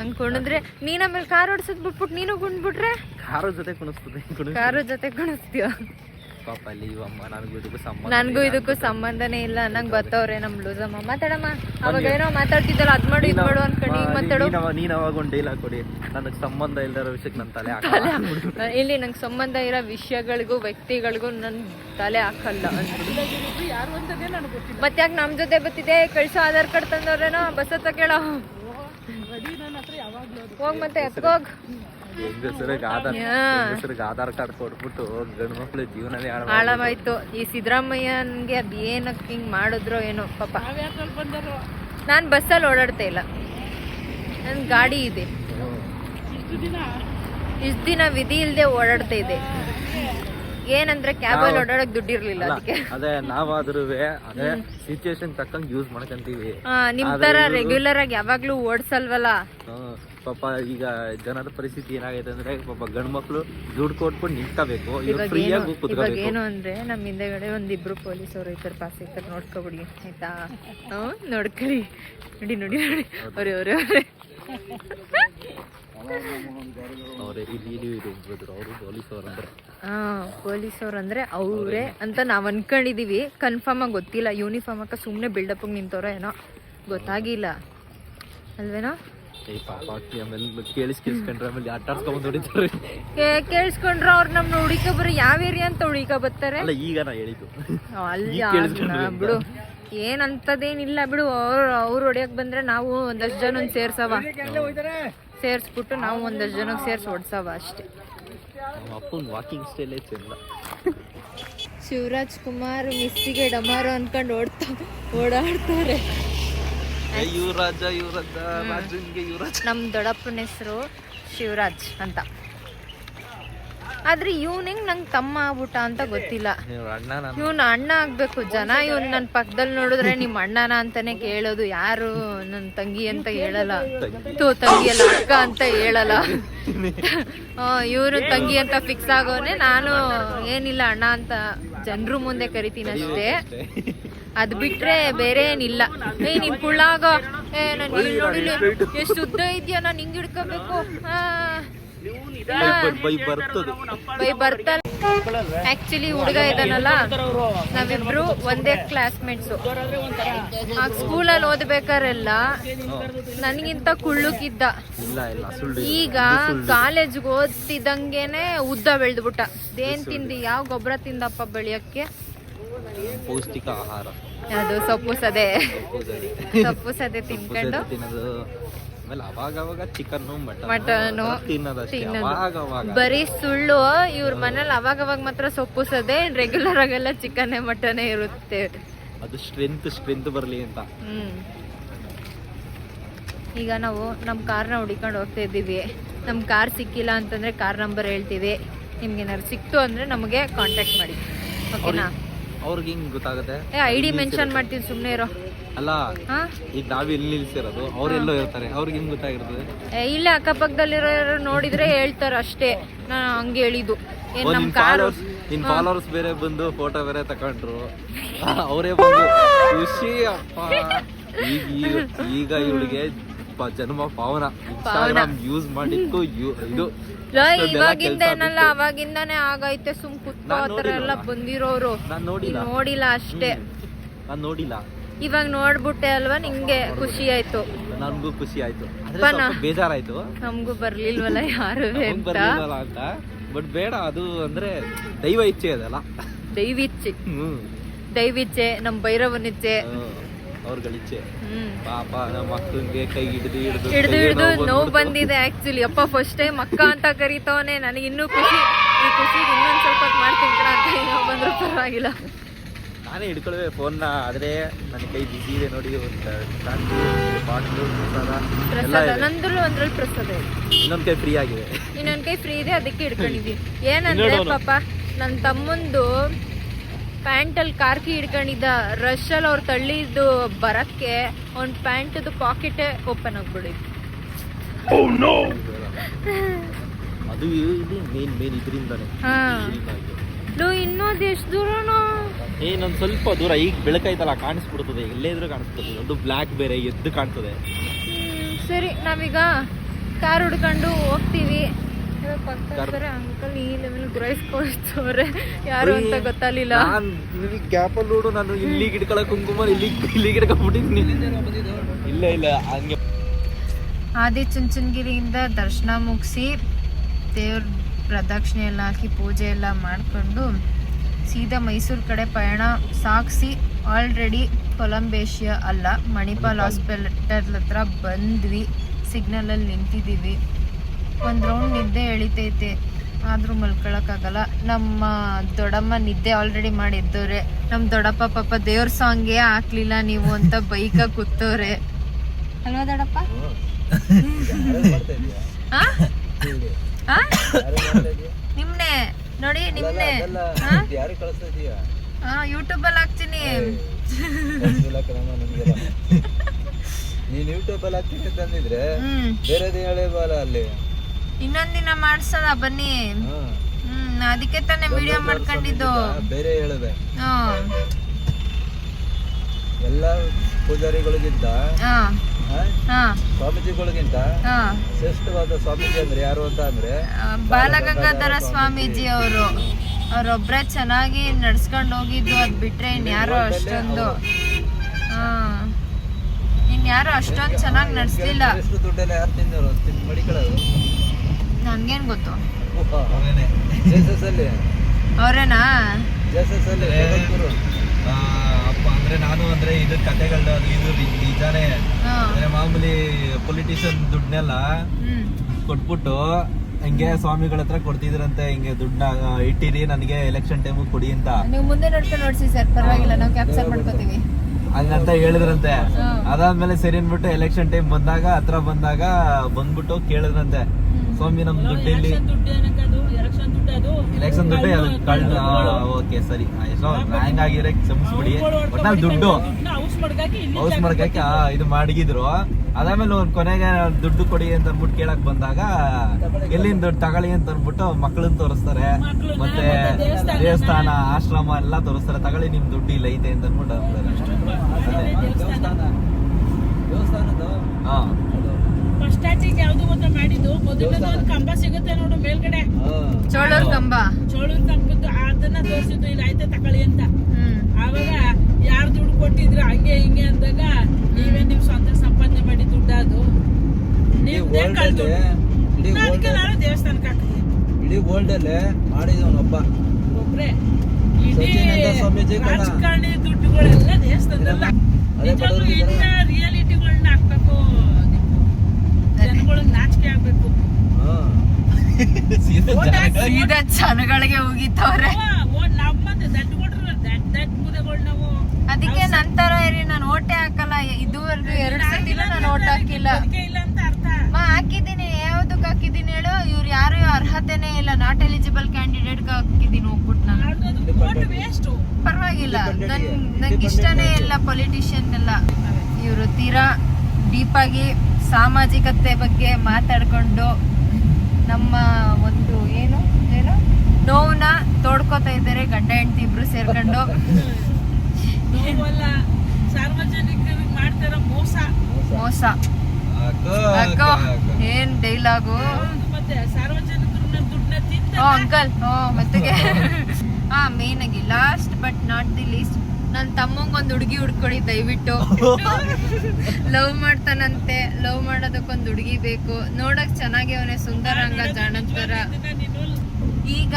ಹಂಗ್ ಕುಣಿದ್ರೆ ನೀನ್ ಆಮೇಲೆ ಕಾರ್ ಓಡಿಸೋದ್ ಬಿಟ್ಬಿಟ್ಟು ನೀನು ಕುಣ್ಬಿಟ್ರೆ ಕಾರು ಜೊತೆ ಕುಣಿಸ್ತದೆ ಕುಣಿ ಕಾರು ಜೊತೆ ಕುಣಿಸ್ತೀಯ? ಪಾಪ ಅಲ್ಲಿ ಇವಮ್ಮ ನನಗೂ ಇದಕ್ಕೂ ಸಂಬಂಧ ನನ್ಗೂ ಇದಕ್ಕೂ ಸಂಬಂಧನೇ ಇಲ್ಲ. ನಂಗೆ ಬರ್ತವ್ರೆ ನಮ್ ಲೂಸಮ್ಮ ಮಾತಾಡಮ್ಮ. ಅವಾಗ ಏನೋ ಮಾತಾಡ್ತಿದ್ದಲ್ಲ ಅದ್ ಮಾಡು ಇದು ಮಾಡು ಅನ್ಕೊಂಡು ಈಗ ಮಾತಾಡು. ನೀನ್ ಅವಾಗ ಒಂದು ಡೈಲಾಗ್ ಹಾಕೊಡಿ. ನನಗೆ ಸಂಬಂಧ ಇಲ್ದಿರೋ ವಿಷಯಕ್ಕೆ ನನ್ನ ತಲೆ ಹಾಕಲ್ಲ. ಇಲ್ಲಿ ನಂಗೆ ಸಂಬಂಧ ಇರೋ ವಿಷಯಗಳಿಗೂ ವ್ಯಕ್ತಿಗಳಿಗೂ ನನ್ ತಲೆ ಹಾಕಲ್ಲ. ಅಂದ್ಬಿಡು. ಯಾರು ಅಂತದೇ ನನಗೆ ಗೊತ್ತಿಲ್ಲ. ಮತ್ತೆ ಯಾಕೆ ನಮ್ ಜೊತೆ ಬತ್ತಿದೆ ಕಳ್ಸೋ ಆಧಾರ್ ಕಾರ್ಡ್ ತಂದವ್ರೇನೋ ಬಸ್ ಹತ್ತ ಕೇಳೋ ಬಡಿ ನನ್ನ ಹತ್ರ ಯಾವಾಗ್ಲೂ ಅದು ಹೋಗ್ ಮತ್ತೆ ಎತ್ಕೋಗ್. ಹೆಂಗಸರಿಗೆ ಆಧಾರ್ ಯಾ. ಹೆಂಗಸರಿಗೆ ಆಧಾರ್ ಕಾರ್ಡ್ ಕೊಟ್ಬಿಟ್ಟು ಗಂಡು ಮಕ್ಳು ಜೀವನನೇ ಈ ಸಿದ್ದರಾಮಯ್ಯನ್ಗೆ ಅದ್ ಏನಕ್ಕೆ ಹಿಂಗ್ ಮಾಡಿದ್ರು ಏನೋ ಪಾಪ. ನಾನು ಬಸ್ಸಲ್ಲಿ ಓಡಾಡ್ತಾ ಇಲ್ಲ. ನನ್ ಗಾಡಿ ಇದೆ. ಇಷ್ಟು ದಿನ? ಇಷ್ಟ ದಿನ ವಿಧಿ ಇಲ್ದೆ ಓಡಾಡ್ತಾ ಇದೆ. ಏನಂದ್ರೆ ಕ್ಯಾಬ್ ಅಲ್ಲಿ ಓಡಾಡಕ್ ದುಡ್ಡು ಇರ್ಲಿಲ್ಲ ಅದಕ್ಕೆ. ಅದೇ ನಾವಾದ್ರೂ ಅದೇ ಸಿಚುಯೇಷನ್ ತಕ್ಕಂಗೆ ಯೂಸ್ ಮಾಡ್ಕೊಂತೀವಿ. ನಿಮ್ ತರ ರೆಗ್ಯುಲರ್ ಆಗಿ ಯಾವಾಗ್ಲೂ ಓಡ್ಸಲ್ವಲ್ಲ. ಪಾಪ ಈಗ ಜನರ ಪರಿಸ್ಥಿತಿ ಏನಾಗೈತೆ ಅಂದ್ರೆ ಪಾಪ ಗಂಡ್ ಮಕ್ಳು ದುಡ್ಡು ಕೊಟ್ಕೊಂಡು ನಿಂತಬೇಕು ಇವಾಗ ಫ್ರೀಯಾಗಿ ಏನು ಇವಾಗ ಕುತ್ಕೋಬೇಕು. ಏನು ಅಂದ್ರೆ ನಮ್ ಹಿಂದೆಗಡೆ ಒಂದಿಬ್ರು ಪೊಲೀಸರು ಇತರ ಪಾಸ್ ಇತರ ನೋಡ್ಕೊಬಿಡಿ ಆಯ್ತಾ? ನೋಡ್ಕೊಳ್ಳಿ ನೋಡಿ ನೋಡಿ ನೋಡಿ. ಅವ್ರೆ ಅವ್ರೆ. ಪೊಲೀಸ್ ಅವ್ರು ಅಂದ್ರೆ. ಪೊಲೀಸ್ ಪೊಲೀಸವ್ರು ಅಂದ್ರೆ ಅವ್ರೆ ಅಂತ ನಾವ್ ಅನ್ಕೊಂಡಿದೀವಿ. ಕನ್ಫರ್ಮ್ ಆಗಿ ಗೊತ್ತಿಲ್ಲ. ಯೂನಿಫಾರ್ಮ್ ಹಾಕ ಸುಮ್ನೆ ಬಿಲ್ಡಪ್ ನಿಂತವ್ರ ಏನೋ. ಗೊತ್ತಾಗಿಲ್ಲ. ಅಲ್ವೇನೋ? ಏ ಪಾಪ ಅಕ್ಕಿ ಆಮೇಲೆ ಕೇಳಿಸ್ ಕೇಳಿಸ್ಕೊಂಡ್ರೆ. ಅವ್ರು ನಮ್ನ ಹುಡಿಕ ಬರೋ ಯಾವ ಏರಿಯಾ ಅಂತ ಹುಡಿಕ ಬರ್ತಾರೆ. ಅಲ್ಲ ಈಗ ನಾ ಹೇಳಿದ್ದು. ಅಲ್ಲಿ ಬಿಡು. ಏನಂತದೇನಿಲ್ಲ ಬಿಡು. ಅವ್ರು ಅವ್ರು ಹೊಡಿಯಕ್ ಬಂದ್ರೆ ನಾವು ಒಂದಷ್ಟು ಜನ ಸೇರ್ಸವ. ಸೇರ್ಸ್ಬಿಟ್ಟು ನಾವು ಒಂದಷ್ಟು ಜನ ಸೇರಿಸಿ ಹೊಡ್ಸವ ಅಷ್ಟೇ. ಅಪ್ಪನ ವಾಕಿಂಗ್ ಸ್ಟೈಲೇ ಚಂದ ಶಿವರಾಜ್ ಕುಮಾರ್ ಮಿಸ್ಸಿಗೆ ಡಮಾರು ಅನ್ಕೊಂಡು ಓಡ್ತಾ ಓಡಾಡ್ತಾರೆ. ಯುವರಾಜ ಯುವರಾಜ ರಾಜನ್ಗೆ ಯುವರಾಜ. ನಮ್ಮ ದೊಡ್ಡಪ್ಪನ ಹೆಸರು ಶಿವರಾಜ್ ಅಂತ. ಆದ್ರೆ ಇವ್ನಿಂಗ್ ಹೆಂಗ್ ನಂಗೆ ತಮ್ಮ ಆಗ್ಬಿಟ್ಟ ಅಂತ ಗೊತ್ತಿಲ್ಲ. ನಾನು ಇವ್ನ ಅಣ್ಣ ಆಗ್ಬೇಕು. ಜನ ಇವ್ನ ನನ್ನ ಪಕ್ಕದಲ್ಲಿ ನೋಡಿದ್ರೆ ನಿಮ್ಮ ಅಣ್ಣನ ಅಂತಾನೆ ಕೇಳೋದು. ಯಾರು ನನ್ನ ತಂಗಿ ಅಂತ ಹೇಳಲ್ಲ. ತೂ ತಂಗಿ ಅಲ್ಲ ಅಕ್ಕ ಅಂತ ಹೇಳಲ್ಲ. ಇವರು ತಂಗಿ ಅಂತ ಫಿಕ್ಸ್ ಆಗೋನೆ ನಾನು ಏನಿಲ್ಲ ಅಣ್ಣ ಅಂತ ಜನರು ಮುಂದೆ ಕರಿತೀನಿ ಅಷ್ಟೇ. ಅದ್ ಬಿಟ್ರೆ ಬೇರೆ ಏನಿಲ್ಲ. ಏ ನೀನ್ ಕುಳ್ಳಾಗ ಏ ನಾನು ನೋಡಿಲ್ಲ. ಎಷ್ಟು ಉದ್ದ ಇದೆಯಾ? ನಾನು ಹಿಂಗ್ ಹಿಡ್ಕೋಬೇಕು. ಆ. ಬೈ ಬರ್ತದೆ. ಬೈ ಬರ್ತಾನೆ. ಆಕ್ಚುಲಿ ಹುಡುಗ ಇದಾನಲ್ಲ ನಾವಿಬ್ರು ಒಂದೇ ಕ್ಲಾಸ್ಮೇಟ್ಸು ಆ ಸ್ಕೂಲಲ್ಲಿ ಓದ್ಬೇಕಾರೆಲ್ಲ ನನಗಿಂತ ಕುಳ್ಳುಕಿದ್ದ. ಇಲ್ಲ ಇಲ್ಲ ಈಗ ಕಾಲೇಜ್ಗೆ ಓದ್ತಿದ್ದಂಗೆನೆ ಉದ್ದ ಬೆಳೆದ್ಬಿಟ್ಟ. ಏನ್ ತಿಂದಿ ಯಾವ ಗೊಬ್ಬರ ತಿಂದಪ್ಪ ಬೆಳೆಯಕ್ಕೆ. ಪೌಷ್ಟಿಕ ಆಹಾರ. ಅದು ಸೊಪ್ಪು ಸದೆ. ಸೊಪ್ಪು ಸದೆ. ತಿನ್ಕೊಂಡು. ಆಮೇಲೆ ಅವಾಗ ಅವಾಗ ಚಿಕನ್ ಮಟನ್ ತಿನ್ನೋದು. ಬರೀ ಸುಳ್ಳು ಇವ್ರ ಮನೇಲಿ ಅವಾಗ ಅವಾಗ ಮಾತ್ರ ಸೊಪ್ಪು ಸದೆ ರೆಗ್ಯುಲರ್ ಆಗೆಲ್ಲ ಚಿಕನ್ ಮಟನ್ ಇರುತ್ತೆ. ಅದು ಸ್ಟ್ರೆಂತ್ ಸ್ಟ್ರೆಂತ್ ಬರಲಿ ಅಂತ. ಈಗ ನಾವು ನಮ್ಮ ಕಾರ್ನ ಹುಡಿಕೊಂಡು ಹೋಗ್ತಾ ಇದ್ದೀವಿ. ನಮ್ಮ ಕಾರ್ ಸಿಕ್ಕಿಲ್ಲ ಅಂತಂದ್ರೆ ಕಾರ್ ನಂಬರ್ ಹೇಳ್ತೀವಿ. ನಿಮ್ಗೆ ಏನಾದ್ರು ಸಿಕ್ತು ಅಂದ್ರೆ ನಮಗೆ ಕಾಂಟ್ಯಾಕ್ಟ್ ಮಾಡಿ. ಓಕೆನಾ ಅವ್ರಿಗೆ ಹಿಂಗೆ ಗೊತ್ತಾಗುತ್ತೆ? ಏ ಐ ಡಿ ಮೆನ್ಷನ್ ಮಾಡ್ತೀನಿ ಸುಮ್ಮನೆ ಇರೋ. ಅಲ್ಲ ಹಾ? ಈಗ ನಾವ್ ಇಲ್ಲಿ ನಿಲ್ಸಿರೋದು ಅವ್ರೆಲ್ಲೋ ಇರ್ತಾರೆ ಅವ್ರಿಗೆ ಹಿಂಗ್ ಗೊತ್ತಾಗಿರ್ತದೆ ಏ, ಇಲ್ಲೇ ಅಕ್ಕಪಕ್ಕದಲ್ಲಿರೋ ನೋಡಿದ್ರೆ ಹೇಳ್ತಾರೆ ಅಷ್ಟೇ. ನಾನು ಹಂಗೆ ಹೇಳಿದ್ದು. ಏನ್ ಓ, ನಮ್ಮ ನಿನ್ ಕಾರು? ಫಾಲೋವರ್ಸ್ ನಿನ್ ಫಾಲೋವರ್ಸ್ ಬೇರೆ ಬಂದು ಫೋಟೋ ಬೇರೆ ತಕೊಂಡ್ರು. ಅವರೇ ಬಂದು ಖುಷಿ ಅಪ್ಪ. ಈಗ ಈಗ ಈಗ ಇವಳಿಗೆ ಜನ್ಮ ಪಾವನ. ಇನ್ಸ್ಟಾಗ್ರಾಮ್ ಯೂಸ್ ಮಾಡಿದ್ದು ಯು- ಇದು. ಲೋ, ಇಷ್ಟೊಂದೆಲ್ಲ ಇವಾಗಿಂದ ಕೆಲ್ಸ ಏನಲ್ಲ ಬಿಟ್ಟು. ಅವಾಗಿಂದಾನೇ ಆಗೈತೆ ಸುಮ್ ಕುತ್ತ ನಾನ್ ಆ ಎಲ್ಲ ನೋಡಿಲ್ವಲ್ಲ. ಬಂದಿರೋರು. ನಾನ್ ನೋಡಿಲ್ಲ. ನೋಡಿಲ್ಲ ಅಷ್ಟೇ. ನಾನ್ ನೋಡಿಲ್ಲ. ಇವಾಗ ನೋಡ್ಬಿಟ್ಟೆ ಅಲ್ವಾ ನಿಂಗೆ ಖುಷಿ ಆಯ್ತು? ನಮ್ಗೂ ಖುಷಿ ಆಯ್ತು. ಬೇಜಾರಾಯ್ತು. ನಮಗೂ ಬರ್ಲಿಲ್ವಲ್ಲ ಯಾರು ಅಂತ? ಬಟ್ ಬೇಡ ಅದು ಅಂದ್ರೆ ದೈವ ಇಚ್ಛೆ ಅದಲ್ಲ. ದೈವ ದೈವಿಚ್ಛೆ ನಮ್ ಭೈರವನಿಚ್ಛೆ ಅವ್ರಗಳ ಇಚ್ಛೆ. ಅವ್ರಗಳಿಚ್ಛೆ ಪಾಪ ನಮ್ಮ ಮಕ್ಕಳಿಗೆ ಕೈ ಹಿಡಿದು ಹಿಡಿದು ಹಿಡ್ದು ಹಿಡ್ದು ನೋವು ಬಂದಿದೆ ಆಕ್ಚುಲಿ ಅಪ್ಪ ಫಸ್ಟ್ ಟೈಮ್ ಅಕ್ಕ ಅಂತ ಕರಿತವನೆ. ನನಗೆ ಇನ್ನೂ ಖುಷಿ ಈ ಖುಷಿಗೆ ಇನ್ನೊಂದು ಸ್ವಲ್ಪ ಮಾಡ್ತೀನಿ ಕಣ ಅಂತ. ಏನೋ ಬಂದ್ರು ಪರವಾಗಿಲ್ಲ. ನಾನೇ ಫೋನ್ ಫೋನ್ನ ಆದ್ರೆ ನನ್ನ ಕೈ ಬಿಸಿ ಇದೆ ನೋಡಿ ಒಂದು ಬಾಟ್ಲು ಪ್ರಸಾದ ಎಲ್ಲ ಪ್ರಸಾದ ಇದೆ. ನಂದ್ರಲ್ಲೂ ಒಂದ್ರಲ್ಲಿ ಪ್ರಸಾದ ಇದೆ. ಇನ್ನೊಂದ್ ಕೈ ಫ್ರೀ ಆಗಿದೆ. ಇನ್ನೊಂದ್ ಕೈ ಫ್ರೀ ಇದೆ ಅದಕ್ಕೆ ಹಿಡ್ಕೊಂಡಿದ್ವಿ ಏನಂದ್ರೆ ಪಾಪ ನನ್ನ ತಮ್ಮಂದು ಪ್ಯಾಂಟಲ್ಲಿ ಕಾರ್ಕಿ ಹಿಡ್ಕೊಂಡಿದ್ದ ರಶಲ್ಲಿ ಅವ್ರು ತಳ್ಳಿದ್ದು ಬರಕ್ಕೆ ಒಂದ್ ಪ್ಯಾಂಟದು ಪಾಕೆಟ್ ಓಪನ್ ಆಗ್ಬಿಡಿತ್ತು ಅದು ಇದು ಮೇನ್ ಮೇನ್ ಇದರಿಂದಾನೆ. ಹಾ. ಇನ್ನೂ ಅದು ಎಷ್ಟು ದೂರನೋ? ಏ ನನ್ ಸ್ವಲ್ಪ ದೂರ. ಈಗ ಬೆಳಕಾಯ್ತಲ್ಲ ಕಾಣಿಸ್ಬಿಡ್ತದೆ. ಎಲ್ಲೇ ಇದ್ರೂ ಕಾಣಿಸ್ತದೆ ಅದು ಬ್ಲಾಕ್ ಬೇರೆ ಎದ್ದು ಕಾಣ್ತದೆ. ಸರಿ ನಾವೀಗ ಕಾರ್ ಹುಡ್ಕೊಂಡು ಹೋಗ್ತೀವಿ. ಅಂಕಲ್ ಈ ಲೆವೆಲ್ ಗ್ರಹಿಸ್ಕೊಳ್ತವ್ರೆ. ಯಾರು ಅಂತ ಗೊತ್ತಾಗ್ಲಿಲ್ಲ. ನಿನಗೆ ಗ್ಯಾಪಲ್ಲಿ ನೋಡು. ನಾನು ಇಲ್ಲಿ ಗಿಡ್ಕೊಳ ಕುಂಕುಮ ಇಲ್ಲಿ ಇಲ್ಲಿ ಗಿಡ್ಕೊಂಡ್ಬಿಟ್ಟಿದ್ದೀನಿ ಇಲ್ಲ ಇಲ್ಲ ಹಂಗೆ ಆದಿ ಚುಂಚನಗಿರಿಯಿಂದ ದರ್ಶನ ಮುಗಿಸಿ ದೇವ್ರ ಪ್ರದಕ್ಷಿಣೆ ಎಲ್ಲ ಹಾಕಿ ಪೂಜೆ ಎಲ್ಲ ಮಾಡಿಕೊಂಡು ಸೀದಾ ಮೈಸೂರು ಕಡೆ ಪಯಣ ಸಾಗಿಸಿ ಆಲ್ರೆಡಿ ಕೊಲಂಬೇಶಿಯ ಅಲ್ಲ ಮಣಿಪಾಲ್ ಹಾಸ್ಪಿಟಲ್ ಹತ್ರ ಬಂದ್ವಿ. ಸಿಗ್ನಲಲ್ಲಿ ನಿಂತಿದ್ದೀವಿ. ಒಂದು ರೌಂಡ್ ನಿದ್ದೆ ಎಳಿತೈತೆ. ಆದರೂ ಮಲ್ಕೊಳಕ್ಕಾಗಲ್ಲ. ನಮ್ಮ ದೊಡ್ಡಮ್ಮ ನಿದ್ದೆ ಆಲ್ರೆಡಿ ಮಾಡಿದ್ದವ್ರೆ. ನಮ್ಮ ದೊಡ್ಡಪ್ಪ ಪಾಪ ದೇವ್ರ ಸಾಂಗೇ ಹಾಕ್ಲಿಲ್ಲ ನೀವು ಅಂತ ಬೈಕ ಕೂತವ್ರೆ. ಅಲ್ವಾ ದೊಡ್ಡಪ್ಪ? ನಿಮ್ನೆ ನೋಡಿ ನಿಮ್ನೆ. ಹಾ ಯೂಟ್ಯೂಬ್ ಅಲ್ಲಿ ಹಾಕ್ತೀನಿ. ನೀನ್ ಯೂಟ್ಯೂಬ್ ಅಲ್ಲಿ ಹಾಕ್ತೀನಿ ಅಂತಂದಿದ್ರೆ ಹ್ಮ್. ಬೇರೆದೇ ಹೇಳೇಬಲ್ಲ ಅಲ್ಲಿ? ಇನ್ನೊಂದಿನ ಮಾಡ್ಸೋಣ ಬನ್ನಿ. ಹ್ಮ್ ಅದಕ್ಕೆ ತಾನೇ ವಿಡಿಯೋ ಮಾಡ್ಕೊಂಡಿದ್ದು. ಬೇರೆ ಹೇಳಿದೆ ಎಲ್ಲ ಪೂಜಾರಿಗಳಿಗಿದ್ದ ಹಾ. ಸ್ವಾಮೀಜಿಗಳಿಗಿಂತ ಶ್ರೇಷ್ಠವಾದ ಸ್ವಾಮೀಜಿ ಅಂದ್ರೆ ಯಾರು ಅಂತ ಅಂದ್ರೆ ಬಾಲಗಂಗಾಧರ ಸ್ವಾಮೀಜಿ. ಅವರು ಅವ್ರೊಬ್ರೆ ಚೆನ್ನಾಗಿ ನಡ್ಸ್ಕೊಂಡು ಹೋಗಿದ್ದು ಅದ್ ಬಿಟ್ರೆ ಇನ್ಯಾರು ಅಷ್ಟೊಂದು. ಹಾ. ಇನ್ಯಾರು ಅಷ್ಟೊಂದು ಚೆನ್ನಾಗಿ ನಡ್ಸ್ಲಿಲ್ಲ. ನನ್ಗೇನ್ ಗೊತ್ತು. ಅವರೇನಾ. ಅಲ್ಲಿ? ಅವ್ರೇನಾ? ಅಂದ್ರೆ ನಾನು ಅಂದ್ರೆ ಇದು ಕತೆಗಳು ಅದು ಇದು ನಿಜಾನೇ. ಅಂದ್ರೆ ಮಾಮೂಲಿ ಪೊಲಿಟಿಷಿಯನ್ ದುಡ್ಡನ್ನೆಲ್ಲ ಕೊಟ್ಬಿಟ್ಟು ಹಿಂಗೆ ಸ್ವಾಮಿಗಳ ಹತ್ರ ಕೊಡ್ತಿದ್ರಂತೆ ಹಿಂಗೆ ದುಡ್ಡ ಇಟ್ಟಿರಿ ನನಗೆ ಎಲೆಕ್ಷನ್ ಟೈಮ್ ಕೊಡಿ ಅಂತ. ನೀವು ಮುಂದೆ ನೋಡ್ಕೊಂಡು ನೋಡ್ಸಿ ಸರ್ ಪರವಾಗಿಲ್ಲ ನಾವು ಕ್ಯಾಪ್ಚರ್ ಮಾಡ್ಕೋತೀವಿ. ಹಂಗಂತ ಹೇಳಿದ್ರಂತೆ. ಅದಾದ್ಮೇಲೆ ಸರಿ ಅನ್ಬಿಟ್ಟು ಎಲೆಕ್ಷನ್ ಟೈಮ್ ಬಂದಾಗ ಹತ್ರ ಬಂದಾಗ ಬಂದ್ಬಿಟ್ಟು ಕೇಳಿದ್ರಂತೆ. ಸ್ವಾಮಿ ನಮ್ ದುಡ್ಡು ಇಲ್ಲಿ ಎಲೆಕ್ಷನ್ ದುಡ್ಡು ಅದು? ಕಳ್ಳ ಓಕೆ ಸರಿ. ಎಷ್ಟೋ ರ್ಯಾಂಕ್ ಆಗಿದ್ರೆ ಕ್ಷಮಿಸ್ಬಿಡಿ. ಒಟ್ನಲ್ಲಿ ದುಡ್ಡು ಹೌಸ್ ಮಾಡ್ಕಾಕಿ ಇದು ಮಾಡಿದ್ರು. ಅದಾದ್ಮೇಲೆ ಒಂದ್ ಕೊನೆಗೆ ದುಡ್ಡು ಕೊಡಿ ಅಂತ ಅಂದ್ಬಿಟ್ಟು ಕೇಳಕ್ ಬಂದಾಗ ಎಲ್ಲಿಂದ ದುಡ್ಡು ತಗೊಳ್ಳಿ ಅಂತ ಅಂದ್ಬಿಟ್ಟು ಮಕ್ಕಳನ್ನ ತೋರಿಸ್ತಾರೆ. ಮತ್ತೆ ದೇವಸ್ಥಾನ, ಆಶ್ರಮ ಎಲ್ಲ ತೋರಿಸ್ತಾರೆ. ತಗೊಳ್ಳಿ ನಿಮ್ ದುಡ್ಡು ಇಲ್ಲ ಐತೆ ಅಂತ ಅಂದ್ಬಿಟ್ಟು ದೇವಸ್ಥಾನದ ಹಾ. ಸ್ಟಾರ್ಟಿಂಗ್ ಯಾವ್ದು ಒಂದು ಮಾಡಿದ್ದು. ಮೊದಲನೇದು ಒಂದು ಕಂಬ ಸಿಗುತ್ತೆ ನೋಡು ಮೇಲ್ಗಡೆ. ಚೋಳೂರ್ ಕಂಬ. ಚೋಳೂರ್ ಕಂಬದ್ದು ಅದನ್ನ ತೋರಿಸಿದ್ದು ಇಲ್ಲ ಆಯ್ತಾ ತಕೊಳ್ಳಿ ಅಂತ. ಆವಾಗ ಯಾರು ದುಡ್ಡು ಕೊಟ್ಟಿದ್ರು ಹಂಗೆ ಹಿಂಗೆ ಅಂದಾಗ ನೀವೇ ನಿಮ್ ಸ್ವಂತ ಸಂಪಾದನೆ ಮಾಡಿ ದುಡ್ಡು ಅದು ನಿಮ್ದೇ ಕಳ್ದು ಅದಕ್ಕೆ ನಾನು ದೇವಸ್ಥಾನಕ್ಕೆ ಹಾಕಿದ್ವಿ ಇಡೀ ವರ್ಲ್ಡ್ ಅಲ್ಲೇ ಮಾಡಿದವನೊಬ್ಬ ಒಬ್ರೆ. ಇಡೀ. ರಾಜಕಾರಣಿ ದುಡ್ಡುಗಳೆಲ್ಲ ದೇವಸ್ಥಾನದಲ್ಲ. ನಿಜವಾಗ್ಲೂ ಇಂಥ ರಿಯಾಲಿಟಿಗಳನ್ನ ಹಾಕ್ಬೇಕು. ಸೀದಾ ಜನಗಳಿಗೆ ಹೋಗಿತ್ತವ್ರೆ ಅದಕ್ಕೆ ನಂತರ ಇರಿ ನಾನು ಓಟೆ ಹಾಕಲ್ಲ ಇದುವರೆಗೂ ಎರಡು ಸತಿನೂ ನಾನು ಓಟ್ ಹಾಕಿಲ್ಲ. ಅದಕ್ಕೆ ಇಲ್ಲ ಅಂತ ಅರ್ಥ. ಮಾ ಹಾಕಿದ್ದೀನಿ ಯಾವ್ದಕ್ ಹಾಕಿದ್ದೀನಿ ಹೇಳು ಇವ್ರು ಯಾರು ಅರ್ಹತೆನೇ ಇಲ್ಲ ನಾಟ್ ಎಲಿಜಿಬಲ್ ಕ್ಯಾಂಡಿಡೇಟ್ ಹಾಕಿದ್ದೀನಿ ಹೋಗ್ಬಿಟ್ಟು ನಾನು. ಪರವಾಗಿಲ್ಲ ನನ್ ನಂಗೆ ಇಷ್ಟನೇ ಇಲ್ಲ ಪೊಲಿಟಿಷಿಯನ್ ಎಲ್ಲ. ಇವರು ತೀರಾ ಡೀಪ್ ಆಗಿ ಸಾಮಾಜಿಕತೆ ಬಗ್ಗೆ ಮಾತಾಡ್ಕೊಂಡು ನಮ್ಮ ಒಂದು ಏನು ಏನು? ನೋವನ್ನ ತೋಡ್ಕೋತಾ ಇದ್ದಾರೆ ಗಂಡ ಹೆಂಡತಿ ಇಬ್ರು ಸೇರ್ಕೊಂಡು. ನೋವಲ್ಲ ಸಾರ್ವಜನಿಕರಿಗೆ ಮಾಡ್ತಾರ ಮೋಸ. ಮೋಸ. ಅಕ್ಕೋ ಏನ್ ಡೈಲಾಗು? ಮತ್ತೆ ಸಾರ್ವಜನಿಕರನ್ನ ದುಡ್ಡನ್ನ ತಿಂತ ಓ ಅಂಕಲ್. ಓ ಮತ್ತೆಗೆ ಹಾ ಮೇನ್ ಆಗಿ last but not the least ನನ್ನ ತಮ್ಮಂಗೊಂದು ಹುಡುಗಿ ಹುಡ್ಕೊಳ್ಳಿ ದಯವಿಟ್ಟು. ಲವ್ ಮಾಡ್ತಾನಂತೆ. ಲವ್ ಮಾಡೋದಕ್ಕೊಂದು ಹುಡುಗಿ ಬೇಕು. ನೋಡಕ್ ಚೆನ್ನಾಗಿ ಅವನೇ ಸುಂದರಾಂಗ ಜಾಣಂತರ ನೀನು ಈಗ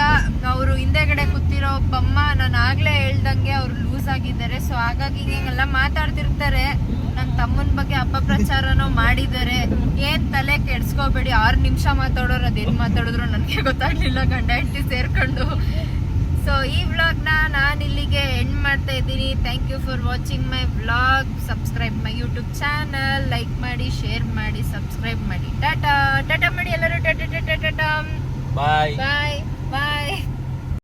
ಅವರು ಹಿಂದೆಗಡೆ ಕೂತಿರೋ ಬಮ್ಮ ನಾನು ಆಗ್ಲೇ ಹೇಳ್ದಂಗೆ ಅವ್ರು ಲೂಸ್ ಆಗಿದ್ದಾರೆ. ಸೊ ಹಾಗಾಗಿ ಹಿಂಗೆಲ್ಲ ಮಾತಾಡ್ತಿರ್ತಾರೆ. ನನ್ನ ತಮ್ಮನ ಬಗ್ಗೆ ಅಪಪ್ರಚಾರನೋ ಮಾಡಿದ್ದಾರೆ. ಏನ್ ತಲೆ ಕೆಡ್ಸ್ಕೋಬೇಡಿ. ಆರು ನಿಮಿಷ ಮಾತಾಡೋರು ಅದೇನ್ ಮಾತಾಡಿದ್ರು ನನಗೆ ಗೊತ್ತಾಗ್ಲಿಲ್ಲ. ಗಂಡ ಹೆಂಡತಿ ಸೇರ್ಕೊಂಡು. ಸೊ ಈ ವ್ಲಾಗ್ನ ನಾನು ಇಲ್ಲಿಗೆ ಎಂಡ್ ಮಾಡ್ತಾ ಇದ್ದೀನಿ. Thank you for watching my vlog subscribe my YouTube channel like ಮಾಡಿ ಶೇರ್ ಮಾಡಿ ಸಬ್ಸ್ಕ್ರೈಬ್ ಮಾಡಿ. ಟಾಟಾ ಟಾಟಾ ಮಾಡಿ ಎಲ್ಲರೂ ಟಾಟಾ ಟಾಟಾ ಟಾಟಾ ಬಾಯ್ ಬಾಯ್